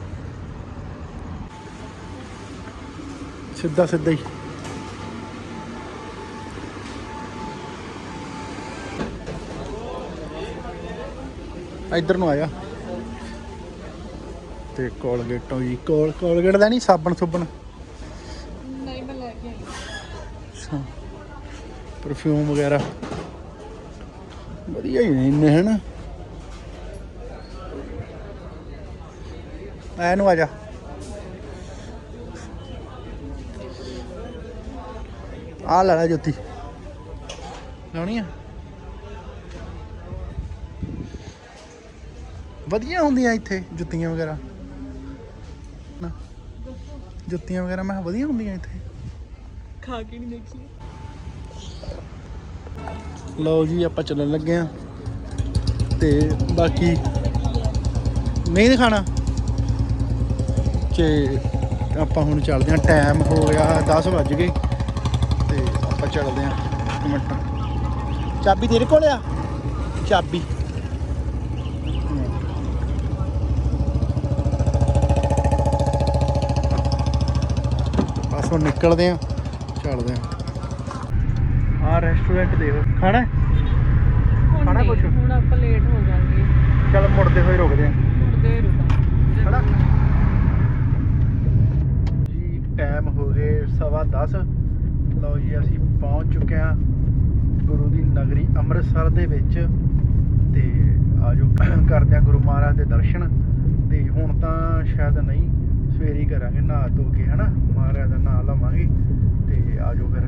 ਸਿੱਧਾ ਸਿੱਧਾ ਹੀ। ਇੱਧਰ ਨੂੰ ਆਇਆ। ਤੇ ਕੋਲਗੇਟੋਂ ਜੀ ਕੋਲ ਕੋਲਗੇਟ ਦਾ ਨਹੀਂ ਸਾਬਣ ਸੁਬਣ। ਨਹੀਂ ਮੈਂ ਲੈ ਕੇ ਆਈ। ਪਰਫਿਊਮ ਵਗੈਰਾ। ਵਧੀਆ ਹੀ ਨੇ ਇੰਨੇ ਹਨ? ਐ ਨੂੰ ਆ ਜਾ। ਆ ਲੈ ਲੈ ਜੁੱਤੀ। ਲਾਉਣੀ ਆ? ਵਧੀਆ ਹੁੰਦੀਆਂ ਇੱਥੇ ਜੁੱਤੀਆਂ ਵਗੈਰਾ। ਨਾ ਜੁੱਤੀਆਂ ਵਗੈਰਾ ਮੈਂ ਕਿਹਾ ਵਧੀਆ ਹੁੰਦੀਆਂ ਇੱਥੇ। ਖਾ ਕੇ ਨਹੀਂ ਦੇਖੀ। ਲਓ ਜੀ ਆਪਾਂ ਚੱਲਣ ਲੱਗੇ ਆ ਤੇ ਬਾਕੀ ਨਹੀਂ ਦਿਖਾਣਾ। ਤੇ ਆਪਾਂ ਹੁਣ ਚੱਲਦੇ ਆ ਟਾਈਮ ਹੋ ਗਿਆ 10 ਵੱਜ ਗਏ। ਤੇ ਆਪਾਂ ਚੱਲਦੇ ਆ ਮਿੰਟ। ਚਾਬੀ ਤੇਰੇ ਕੋਲ ਆ? ਚਾਬੀ ਬਸ ਹੁਣ ਨਿਕਲਦੇ ਆ। ਚੱਲਦੇ ਆ। ਆ ਰੈਸਟੋਰੈਂਟ ਦੇਖੋ। ਖਾਣਾ ਖਾਣਾ ਕੁਛ? ਹੁਣ ਆਪਾਂ ਲੇਟ ਹੋ ਜਾਾਂਗੇ ਚੱਲ ਮੁੜਦੇ ਹੋਏ ਰੁਕਦੇ ਆ। ਮੁੜਦੇ ਰੁਕਾਂ। ਖੜਾ। ਜੀ ਟਾਈਮ ਹੋ ਗਏ ਸਵਾ 10 ਲਓ ਜੀ ਅਸੀਂ ਪਹੁੰਚ ਚੁੱਕੇ ਹਾਂ ਗੁਰੂ ਦੀ ਨਗਰੀ ਅੰਮ੍ਰਿਤਸਰ ਦੇ ਵਿੱਚ। ਤੇ ਆਜੋ ਕਰਦੇ ਆ ਗੁਰੂ ਮਹਾਰਾਜ ਦੇ ਦਰਸ਼ਨ। ਤੇ ਹੁਣ ਤਾਂ ਸ਼ਾਇਦ ਨਹੀਂ ਸਵੇਰੇ ਹੀ ਕਰਾਂਗੇ ਨਹਾ ਧੋ ਕੇ ਹਨਾ? ਮਹਾਰਾਜ ਦਾ ਨਾਮ ਲਵਾਂਗੇ ਤੇ ਆਜੋ ਫਿਰ।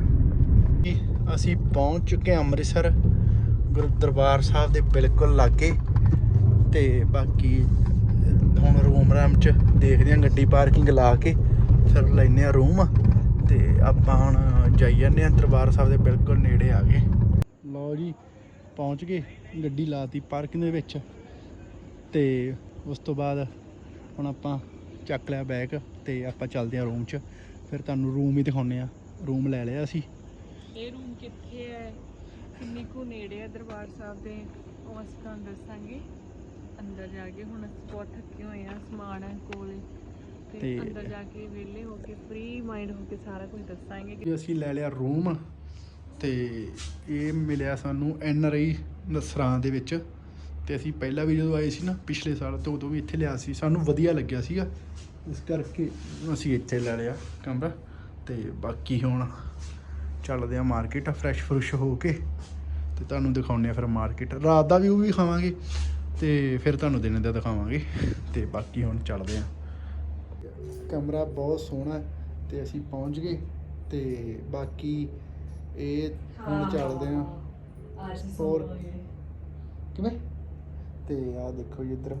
ਅਸੀਂ ਪਹੁੰਚ ਚੁੱਕੇ ਹਾਂ ਅੰਮ੍ਰਿਤਸਰ ਗੁਰੂ ਦਰਬਾਰ ਸਾਹਿਬ ਦੇ ਬਿਲਕੁਲ ਲਾਗੇ। ਤੇ ਬਾਕੀ ਹੁਣ ਰੂਮ ਰਾਮ ਚ ਦੇਖਦੇ ਹਾਂ ਗੱਡੀ ਪਾਰਕਿੰਗ ਲਾ ਕੇ, ਫਿਰ ਲੈਨੇ ਆ ਰੂਮ। ਤੇ ਆਪਾਂ ਹੁਣ ਜਾਈ ਜਾਂਦੇ ਆ ਦਰਬਾਰ ਸਾਹਿਬ ਦੇ ਬਿਲਕੁਲ ਨੇੜੇ ਆ ਗਏ। ਲਓ ਜੀ, ਪਹੁੰਚ ਗਏ, ਗੱਡੀ ਲਾਤੀ ਪਾਰਕਿੰਗ ਦੇ ਵਿੱਚ। ਤੇ ਉਸ ਤੋਂ ਬਾਅਦ ਹੁਣ ਆਪਾਂ ਚੱਕ ਲਿਆ ਬੈਗ ਤੇ ਆਪਾਂ ਚੱਲਦੇ ਆ ਰੂਮ 'ਚ। ਫਿਰ ਤੁਹਾਨੂੰ ਰੂਮ ਹੀ ਦਿਖਾਉਨੇ ਆ ਰੂਮ ਲੈ ਲਿਆ ਅਸੀਂ। ਇਹ ਰੂਮ ਕਿੱਥੇ ਹੈ? ਕਿੰਨੀ ਕੁ ਨੇੜੇ ਹੈ ਦਰਬਾਰ ਸਾਹਿਬ ਦੇ? ਉਹ ਅਸੀਂ ਤੁਹਾਨੂੰ ਦੱਸਾਂਗੇ। ਅੰਦਰ ਜਾ ਕੇ ਹੁਣ ਅਸੀਂ ਬਹੁਤ ਥੱਕੇ ਹੋਏ ਆ ਸਮਾਨ ਹੈ ਕੋਲੇ। ਤੇ ਤੇ- ਅੰਦਰ ਜਾ ਕੇ ਵਿਹਲੇ ਹੋ ਕੇ ਫ੍ਰੀ ਮਾਈਂਡ ਹੋ ਕੇ ਸਾਰਾ ਕੁਝ ਦੱਸਾਂਗੇ। ਕਿ ਜੀ ਅਸੀਂ ਲੈ ਲਿਆ ਰੂਮ ਤੇ ਇਹ ਮਿਲਿਆ ਸਾਨੂੰ ਐਨ ਆਰ ਆਈ ਨਸਰਾਂ ਦੇ ਵਿੱਚ। ਤੇ ਅਸੀਂ ਪਹਿਲਾਂ ਵੀ ਜਦੋਂ ਆਏ ਸੀ ਨਾ ਪਿਛਲੇ ਸਾਲ ਤੋਂ ਉਦੋਂ ਵੀ ਇੱਥੇ ਲਿਆ ਸੀ। ਸਾਨੂੰ ਵਧੀਆ ਲੱਗਿਆ ਸੀਗਾ। ਇਸ ਕਰਕੇ ਅਸੀਂ ਇੱਥੇ ਲੈ ਲਿਆ ਕਮਰਾ। ਤੇ ਬਾਕੀ ਹੁਣ ਚੱਲਦੇ ਆ ਮਾਰਕੀਟ ਫਰੈਸ਼ ਫਰੁਸ਼ ਹੋ ਕੇ। ਤੇ ਤੁਹਾਨੂੰ ਦਿਖਾਉਂਦੇ ਆ ਫਿਰ ਮਾਰਕੀਟ ਰਾਤ ਦਾ ਵਿਊ ਵੀ ਖਾਵਾਂਗੇ ਤੇ ਫਿਰ ਤੁਹਾਨੂੰ ਦਿਨ ਦਾ ਦਿਖਾਵਾਂਗੇ। ਤੇ ਬਾਕੀ ਹੁਣ ਚੱਲਦੇ ਆ। ਕਮਰਾ ਬਹੁਤ ਸੋਹਣਾ ਤੇ ਅਸੀਂ ਪਹੁੰਚ ਗਏ। ਤੇ ਬਾਕੀ ਇਹ ਹੁਣ ਚੱਲਦੇ ਆ। ਹੋਰ ਕਿਵੇਂ? ਤੇ ਆ ਦੇਖੋ ਜੀ ਇੱਧਰ।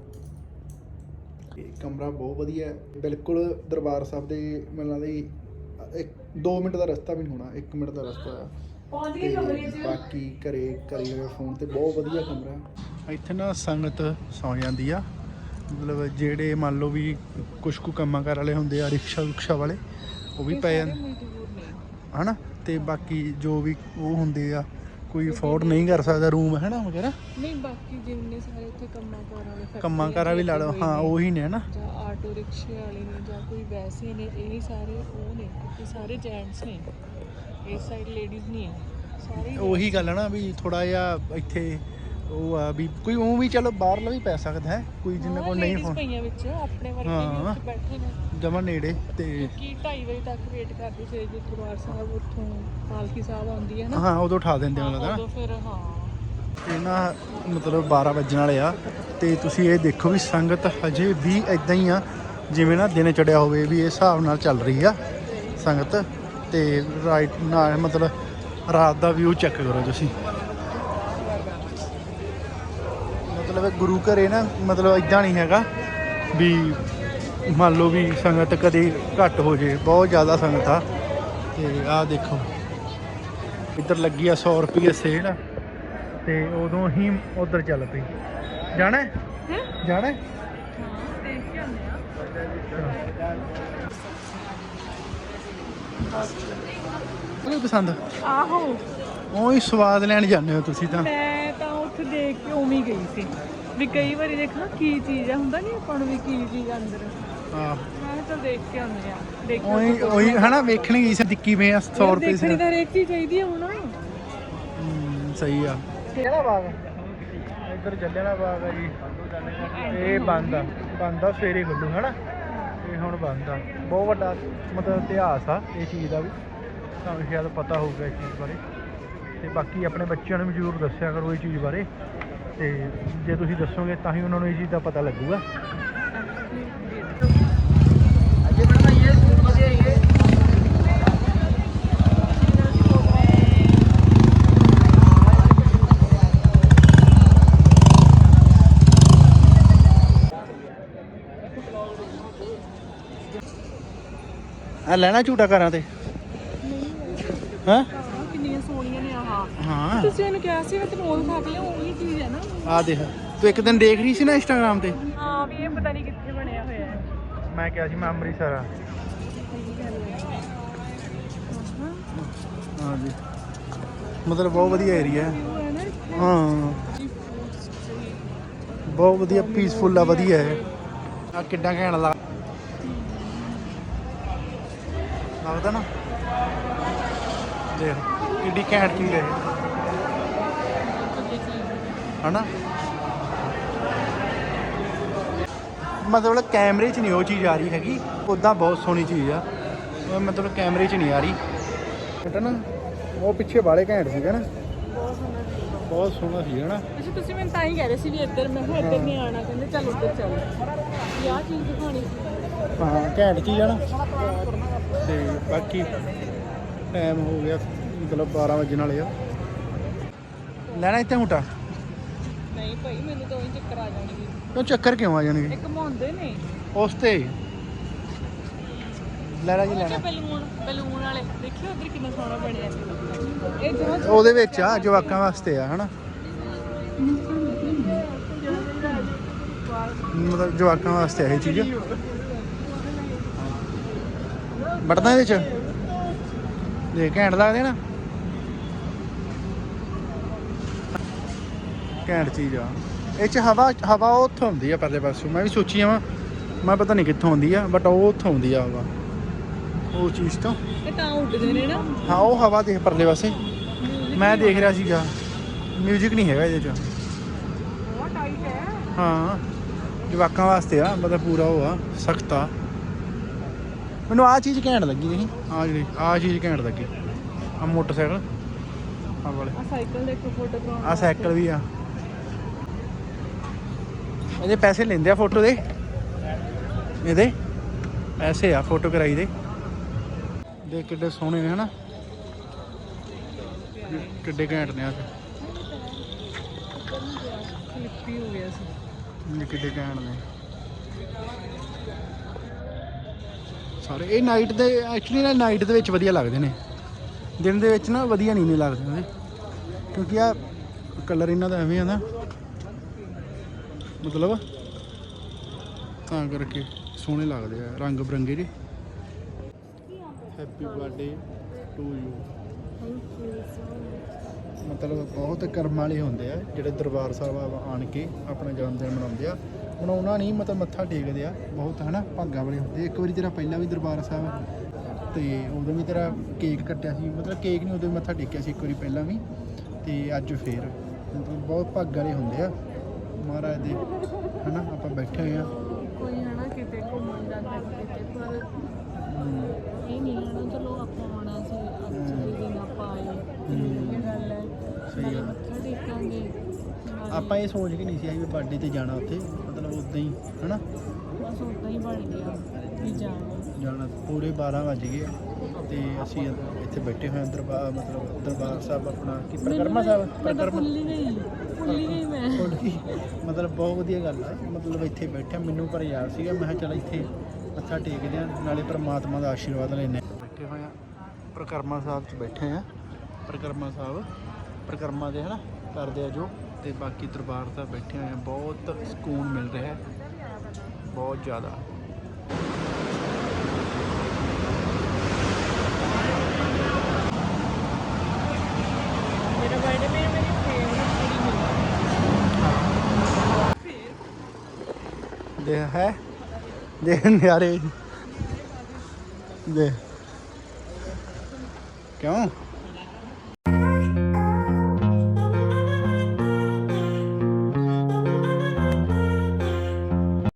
ਇਹ ਕਮਰਾ ਬਹੁਤ ਵਧੀਆ ਹੈ। ਬਿਲਕੁਲ ਦਰਬਾਰ ਸਾਹਿਬ ਦੇ ਮੈਨੂੰ ਲੱਗਦਾ ਇੱਕ 2 ਮਿੰਟ ਦਾ ਰਸਤਾ ਵੀ ਨਹੀਂ ਹੋਣਾ 1 ਮਿੰਟ ਦਾ ਰਸਤਾ ਆ। ਪਹੁੰਚ ਤੇ ਬਾਕੀ ਘਰੇ ਕਰੀ ਹੋਏ ਫੋਨ ਤੇ ਬਹੁਤ ਵਧੀਆ ਕਮਰਾ ਹੈ। ਇੱਥੇ ਨਾ ਸੰਗਤ ਸੌ ਜਾਂਦੀ ਆ। ਮਤਲਬ ਜਿਹੜੇ ਮੰਨ ਲਓ ਵੀ ਕੁਛ ਕੁ ਕੰਮਾਂ ਕਾਰ ਵਾਲੇ ਹੁੰਦੇ ਆ ਰਿਕਸ਼ਾ ਰੁਕਸ਼ਾ ਵਾਲੇ ਉਹ ਵੀ ਪੈ ਜਾਂਦੇ। ਹਨਾ? ਤੇ ਬਾਕੀ ਜੋ ਵੀ ਉਹ ਹੁੰਦੇ ਆ ਕੋਈ ਅਫੋਰਡ ਨਹੀਂ ਕਰ ਸਕਦਾ ਰੂਮ ਹੈ ਨਾ ਵਗੈਰਾ ਨਹੀਂ ਬਾਕੀ ਜਿੰਨੇ ਸਾਰੇ ਉੱਥੇ ਕੰਮਾਂ ਕਾਰਾਂ ਵਾਲੇ factory ਕੰਮਾਂ ਕਾਰਾਂ ਵੀ ਲਾ ਲਓ ਹਾਂ ਨੇ, ਉਹੀ ਨੇ ਜਾਂ ਆਟੋ ਰਿਕਸ਼ੇ ਵਾਲੇ ਨੇ ਜਾਂ ਕੋਈ ਵੈਸੇ ਨੇ ਇਹ ਸਾਰੇ ਉਹ ਨੇ ਕਿਉਂਕਿ ਸਾਰੇ ਜੈਂਟਸ ਨੇ। ਇਸ ਸਾਈਡ ਲੇਡੀਜ਼ ਨਹੀਂ ਹੈ ਸਾਰੇ ਹੀ ਉਹੀ ਗੱਲ ਹੈ ਨਾ ਵੀ ਥੋੜਾ ਜਿਹਾ ਇੱਥੇ ਉਹ ਆ ਵੀ ਕੋਈ ਉਹ ਵੀ ਚਲੋ ਬਾਹਰਲਾ ਵੀ ਪੈ ਸਕਦਾ ਹੈ ਕੋਈ ਜਿੰਨੇ ਕੋਲ ਨਹੀਂ ਫੋਨ ਪਈਆਂ ਵਿੱਚ ਆਪਣੇ ਵਰਗੇ ਵੀ ਹਾਂ। ਉੱਥੇ ਬੈਠੇ ਨੇ। ਜਮਾ ਨੇੜੇ ਤੇ ਕੀ 2:30 ਵਜੇ ਤੱਕ ਵੇਟ ਕਰਦੇ ਸੀ ਜੇ ਦਰਬਾਰ ਸਾਹਿਬ ਉੱਥੋਂ ਪਾਲਕੀ ਸਾਹਿਬ ਆਉਂਦੀ ਹੈ ਨਾ। ਹਾਂ ਉਦੋਂ ਉਠਾ ਦਿੰਦੇ ਉਹਨਾਂ ਦਾ। ਉਦੋਂ ਫਿਰ ਹਾਂ। ਇਹ ਨਾ ਮਤਲਬ 12 ਵੱਜਣ ਵਾਲੇ ਆ ਤੇ ਤੁਸੀਂ ਇਹ ਦੇਖੋ ਵੀ ਸੰਗਤ ਹਜੇ ਵੀ ਇਦਾਂ ਹੀ ਆ ਜਿਵੇਂ ਨਾ ਦਿਨ ਚੜਿਆ ਹੋਵੇ ਵੀ ਇਹ ਹਿਸਾਬ ਨਾਲ ਚੱਲ ਰਹੀ ਆ ਸੰਗਤ ਤੇ ਰਾਈਟ ਨਾਲ ਮਤਲਬ ਰਾਤ ਦਾ ਵਿਊ ਚੈੱਕ ਕਰੋ ਤੁਸੀਂ। ਮਤਲਬ ਗੁਰੂ ਘਰੇ ਨਾ ਮਤਲਬ ਇਦਾਂ ਨਹੀਂ ਹੈਗਾ ਵੀ ਮੰਨ ਲਓ ਵੀ ਸੰਗਤ ਕਦੇ ਘੱਟ ਹੋ ਜੇ ਬਹੁਤ ਜ਼ਿਆਦਾ ਸੰਗਤ ਆ। ਤੇ ਆਹ ਦੇਖੋ ਇੱਧਰ ਲੱਗੀ ਆ 100 ਰੁਪਏ ਸੇਲ ਤੇ ਉਦੋਂ ਹੀ ਉਧਰ ਚੱਲ ਪਈ। ਜਾਣਾ ਹੈ? ਜਾਣਾ ਹੈ? ਦੇਖ ਕੇ ਆਉਂਦੇ ਆ ਕੋਈ ਪਸੰਦ। ਆਹੋ। ਉਹ ਸਵਾਦ ਲੈਣ ਜਾਂਦੇ ਹੋ ਤੁਸੀਂ ਤਾਂ। ਮੈਂ ਤਾਂ ਉੱਥੇ ਦੇਖ ਕੇ ਉਵੇਂ ਹੀ ਗਈ ਸੀ। ਵੀ ਕਈ ਵਾਰੀ ਦੇਖਾਂ ਕੀ ਚੀਜ਼ ਆ ਹੁੰਦਾ ਨਹੀਂ ਆਪਾਂ ਨੂੰ ਵੀ ਕੀ ਚੀਜ਼ ਆ ਅੰਦਰ? ਹਾਂ। ਮੈਂ ਚੱਲ ਦੇਖ ਕੇ ਆਉਂਦੇ ਆ। ਦੇਖ ਉਹੀ ਉਹੀ ਹਨਾ ਵੇਖਣ ਗਈ ਸੀ ਦਿੱਕੀ ਵੇ 100 ਰੁਪਏ ਦੇਖਣੀ ਸੀ ਤਾਂ ਹਰੇਕ ਚੀਜ਼ ਚਾਹੀਦੀ ਆ ਹੁਣ। ਹਮ, ਸਹੀ ਆ। ਕਿਹੜਾ ਬਾਗ ਇੱਧਰ ਜੱਲਿਆਣਾ ਬਾਗ ਆ ਜੀ। ਇਹ ਬੰਦ ਆ। ਬੰਦ ਆ ਸਵੇਰੇ ਖੁੱਲੂ ਹਨਾ? ਇਹ ਹੁਣ ਬੰਦ ਆ। ਬਹੁਤ ਵੱਡਾ ਮਤਲਬ ਇਤਿਹਾਸ ਆ ਇਹ ਚੀਜ਼ ਦਾ ਵੀ। ਤੁਹਾਨੂੰ ਸ਼ਾਇਦ ਪਤਾ ਹੋਊਗਾ ਇਸ ਚੀਜ਼ ਬਾਰੇ। ਤੇ ਬਾਕੀ ਆਪਣੇ ਬੱਚਿਆਂ ਨੂੰ ਵੀ ਜ਼ਰੂਰ ਦੱਸਿਆ ਕਰੋ ਇਹ ਚੀਜ਼ ਬਾਰੇ। ਤੇ ਜੇ ਤੁਸੀਂ ਦੱਸੋਗੇ ਤਾਂ ਹੀ ਉਹਨਾਂ ਨੂੰ ਇਹ ਚੀਜ਼ ਦਾ ਪਤਾ ਲੱਗੂਗਾ। ਆ ਲੈਣਾ ਝੂਟਾ ਘਰਾਂ ਤੇ? ਹਾਂ ਆਹ ਕਿੰਨੀਆਂ ਸੋਹਣੀਆਂ ਨੇ ਆਹ ਹਾਂ। ਤੁਸੀਂ ਇਹਨੂੰ ਕਿਹਾ ਸੀ ਮੈਂ ਤੈਨੂੰ ਉਹ ਖਾ ਕੇ ਲਿਆ ਉਹੀ ਚੀਜ਼ ਹੈ ਨਾ। ਆ ਦੇਖ ਤੂੰ ਇੱਕ ਦਿਨ ਦੇਖ ਰਹੀ ਸੀ ਨਾ ਇੰਸਟਾਗ੍ਰam ਤੇ? ਹਾਂ ਵੀ ਇਹ ਪਤਾ ਨਹੀਂ ਕਿੱਥੇ ਬਣਿਆ ਹੋਇਆ ਹੈ। ਮੈਂ ਕਿਹਾ ਸੀ ਮੈਂ ਅੰਮ੍ਰਿਤਸਰ ਆ। ਹਾਂ ਜੀ। ਮਤਲਬ ਬਹੁਤ ਵਧੀਆ ਏਰੀਆ ਹੈ। ਬਹੁਤ ਵਧੀਆ ਪੀਸਫੁਲ ਆ ਵਧੀਆ ਹੈ। ਆ ਕਿੱਡਾ ਘੈਂਟ ਲੱਗ ਲੱਗਦਾ ਨਾ? ਦੇਖ। ਕਿੱਡੀ ਘੈਂਟ ਚੀਜ਼ ਹੈ। ਹਨਾ? ਮਤਲਬ ਕੈਮਰੇ 'ਚ ਨਹੀਂ ਉਹ ਚੀਜ਼ ਆ ਰਹੀ ਹੈਗੀ। ਉਦਾਂ ਬਹੁਤ ਸੋਹਣੀ ਚੀਜ਼ ਆ। ਉਹ ਮਤਲਬ ਕੈਮਰੇ 'ਚ ਨਹੀਂ ਆ ਰਹੀ। ਬਟ ਨਾ ਉਹ ਪਿੱਛੇ ਵਾਲੇ ਘੈਂਟ ਸੀਗਾ ਨਾ। ਬਹੁਤ ਸੋਹਣਾ ਸੀ ਬਹੁਤ ਸੋਹਣਾ ਸੀ ਹਨਾ? ਅੱਛਾ ਤੁਸੀਂ ਮੈਨੂੰ ਤਾਂ ਹੀ ਕਹਿ ਰਹੇ ਸੀ ਵੀ ਇੱਧਰ ਮੈਂ ਕਿਹਾ ਇੱਧਰ ਨਹੀਂ ਆਣਾ ਕਹਿੰਦੇ ਚੱਲ ਉੱਧਰ ਚੱਲ। ਵੀ ਆਹ ਚੀਜ਼ ਦਿਖਾਣੀ ਸੀ। ਹਾਂ ਘੈਂਟ ਚੀਜ਼ ਆ ਨਾ। ਤੇ ਬਾਕੀ ਟਾਈਮ ਹੋ ਗਿਆ। ਮਤਲਬ 12 ਵਜਣ ਵਾਲੇ ਆ। ਲੈਣਾ ਇੱਥੇ ਹੂਟਾ ਨਹੀਂ ਭਾਈ ਮੈਨੂੰ ਤਾਂ ਉਹੀ ਚੱਕਰ ਆ ਜਾਣਗੇ। ਕਿਉਂ ਚੱਕਰ ਕਿਉਂ ਆ ਜਾਣਗੇ? ਇਹ ਘਮਾਉਂਦੇ ਨੇ। ਉਸ ਤੇ। ਲੈਣਾ ਜੀ ਲੈਣਾ ਬਲੂਨ ਬਲੂਨ ਵਾਲੇ। ਦੇਖਿਓ ਉੱਧਰ ਕਿੰਨਾ ਸੋਹਣਾ ਬਣਿਆ ਇਹ ਜਮਾਂ ਉਹਦੇ ਵਿੱਚ ਆ ਜਵਾਕਾਂ ਵਾਸਤੇ ਆ ਹਨਾ? ਮਤਲਬ ਜਵਾਕਾਂ ਵਾਸਤੇ ਇਹ ਚੀਜ਼। ਬਟਨਾ ਇਹਦੇ ਚ ਦੇ ਘੈਂਟ ਲੱਗਦੇ ਨਾ। ਘੈਂਟ ਚੀਜ਼ ਆ। ਇਹ ਚ ਹਵਾ ਹਵਾ ਉੱਥੋਂ ਆਉਂਦੀ ਆ ਪਰਲੇ ਪਾਸੋਂ। ਮੈਂ ਵੀ ਸੋਚੀ ਜਾਵਾਂ ਮੈਂ ਪਤਾ ਨਹੀਂ ਕਿੱਥੋਂ ਆਉਂਦੀ ਆ ਬਟ ਉਹ ਉੱਥੋਂ ਆਉਂਦੀ ਆ ਹਵਾ। ਉਹ ਚੀਜ਼ ਤੋਂ। ਇਹ ਤਾਂ ਉੱਡਦੇ ਨੇ ਨਾ। ਹਾਂ ਉਹ ਹਵਾ ਦੇਖ ਪਰਲੇ ਪਾਸੇ। ਮੈਂ ਦੇਖ ਰਿਹਾ ਸੀਗਾ। 뮤직 ਨਹੀਂ ਹੈਗਾ ਇਹਦੇ ਚ। ਬਹੁਤ ਟਾਈਟ ਹੈ। ਹਾਂ। ਜਵਾਕਾਂ ਵਾਸਤੇ ਆ ਮਤਲਬ ਪੂਰਾ ਉਹ ਆ ਸਖਤ ਆ। ਮੈਨੂੰ ਆ ਚੀਜ਼ ਘੈਂਟ ਲੱਗੀ ਨਹੀਂ ਆ ਜਿਹੜੀ ਆ ਚੀਜ਼ ਘੈਂਟ ਲੱਗੀ। ਆ ਮੋਟਰਸਾਈਕਲ। ਆ ਵਾਲੇ। ਆ ਸਾਈਕਲ ਦੇ ਇੱਕ ਫੋਟੋ ਕਰਾਉਣ ਆ ਸਾਈਕਲ ਵੀ ਆ। ਇਹਦੇ ਪੈਸੇ ਲੈਂਦੇ ਆ ਫੋਟੋ ਦੇ? ਇਹਦੇ? ਪੈਸੇ ਆ ਫੋਟੋ ਕਰਾਈ ਦੇ। ਦੇਖ ਕਿੱਡੇ ਸੋਹਣੇ ਨੇ, ਹਨਾ? ਕਿੱਡੇ ਘੈਂਟ ਨੇ ਆ ਫਲਿੱਪੀ ਹੋ ਗਿਆ ਸੀ ਇਹ ਕਿੱਡੇ ਘੈਂਟ ਨੇ। ਸਾਰੇ, ਇਹ ਨਾਈਟ ਦੇ ਐਕਚੁਅਲੀ ਨਾ ਨਾਈਟ ਦੇ ਵਿੱਚ ਵਧੀਆ ਲੱਗਦੇ ਨੇ। ਦਿਨ ਦੇ ਵਿੱਚ ਨਾ ਵਧੀਆ ਨਹੀਂ ਨੇ ਲੱਗਦੇ ਉਹਦੇ ਕਿਉਂਕਿ ਆ ਕਲਰ ਇਹਨਾਂ ਦਾ ਐਵੇਂ ਆ ਨਾ। ਮਤਲਬ? ਤਾਂ ਕਰਕੇ ਸੋਹਣੇ ਲੱਗਦੇ ਆ, ਰੰਗ ਬਰੰਗੇ ਜੀ। ਹੈਪੀ ਬਰਥਡੇ ਟੂ ਯੂ ਮਤਲਬ ਬਹੁਤ ਕਰਮ ਵਾਲੇ ਹੁੰਦੇ ਆ, ਜਿਹੜੇ ਦਰਬਾਰ ਸਾਹਿਬ ਆਣ ਕੇ ਆਪਣਾ ਜਨਮ ਦਿਨ ਮਨਾਉਂਦੇ ਆ। ਮਨਾਉਣਾ ਨਹੀਂ ਮਤਲਬ ਮੱਥਾ ਟੇਕਦੇ ਆ, ਬਹੁਤ ਹਨਾ, ਭਾਗਾਂ ਵਾਲੇ ਹੁੰਦੇ ਇੱਕ ਵਾਰੀ ਤੇਰਾ ਪਹਿਲਾਂ ਵੀ ਦਰਬਾਰ ਸਾਹਿਬ ਤੇ ਉਦੋਂ ਵੀ ਤੇਰਾ ਕੇਕ ਕੱਟਿਆ ਸੀ। ਮਤਲਬ ਕੇਕ ਨਹੀਂ ਉਦੋਂ ਵੀ ਮੱਥਾ ਟੇਕਿਆ ਸੀ, ਇੱਕ ਵਾਰੀ ਪਹਿਲਾਂ ਵੀ, ਤੇ ਅੱਜ ਫੇਰ। ਮਤਲਬ ਬਹੁਤ ਭਾਗ ਵਾਲੇ ਹੁੰਦੇ ਆ। ਮਹਾਰਾਜ ਦੇ ਹਨਾ ਆਪਾਂ ਬੈਠੇ ਹੋਏ ਆ ਕੋਈ ਹਨਾ ਕਿਤੇ ਘੁੰਮਣ ਜਾਂਦਾ ਕਿਤੇ ਪਰ ਇਹ ਨਹੀਂ ਹਨਾ ਚਲੋ ਆਪਾਂ ਆਉਣਾ ਸੀ ਅੱਜ ਦੇ ਦਿਨ ਆਪਾਂ ਆਏ ਇਹ ਗੱਲ ਹੈ। ਸਹੀ। ਮੱਥਾ ਟੇਕਾਂਗੇ। ਆਪਾਂ ਇਹ ਸੋਚ ਕੇ ਨਹੀਂ ਸੀ ਆਈ ਵੀ ਬਰਥਡੇ ਤੇ ਜਾਣਾ ਉੱਥੇ ਮਤਲਬ ਉਦਾਂ ਹੀ ਹਨਾ। ਬਸ ਉਦਾਂ ਹੀ ਬਣ ਗਿਆ ਵੀ ਜਾਣਾ। ਜਾਣਾ ਪੂਰੇ 12 ਵੱਜ ਗਏ ਤੇ ਅਸੀਂ ਇੱਥੇ ਬੈਠੇ ਹੋਏ ਦਰਬਾਰ ਮਤਲਬ ਦਰਬਾਰ ਸਾਹਿਬ ਆਪਣਾ ਕੀ ਪ੍ਰਕਰਮਾ ਸਾਹਿਬ ਪ੍ਰਕਰਮਾ ਭੁੱਲ ਹੀ ਗਈ ਭੁੱਲ ਹੀ ਗਈ ਮੈਂ ਮਤਲਬ ਬਹੁਤ ਵਧੀਆ ਗੱਲ ਹੈ ਮਤਲਬ ਇੱਥੇ ਬੈਠਿਆ, ਮੈਨੂੰ ਪਰ ਯਾਦ ਸੀਗਾ। ਮੈਂ ਕਿਹਾ ਚੱਲ ਇੱਥੇ ਮੱਥਾ ਟੇਕਦੇ ਆ, ਨਾਲੇ ਪ੍ਰਮਾਤਮਾ ਦਾ ਆਸ਼ੀਰਵਾਦ ਲੈਣੇ ਬੈਠੇ ਹੋਏ ਆ। ਪ੍ਰਕਰਮਾ ਸਾਹਿਬ 'ਚ ਬੈਠੇ ਆ। ਪ੍ਰਕਰਮਾ ਸਾਹਿਬ, ਪ੍ਰਕਰਮਾ ਦੇ ਹਨਾ, ਕਰਦੇ ਆ ਜੋ। ਤੇ ਬਾਕੀ ਦਰਬਾਰ ਸਾਹਿਬ ਬੈਠੇ ਹੋਏ ਆ। ਬਹੁਤ ਸਕੂਨ ਮਿਲ ਰਿਹਾ ਹੈ। ਬਹੁਤ ਜ਼ਿਆਦਾ ਮੇਰਾ ਬਰਥਡੇ ਮੇਰੀ ਮੇਰੀ ਫੇਵਰਟ ਕੁੜੀ ਮਿਲੀ ਦੇ ਹੈ? ਦੇ ਨਿਆਰੇ। ਦੇ। ਕਿਉਂ?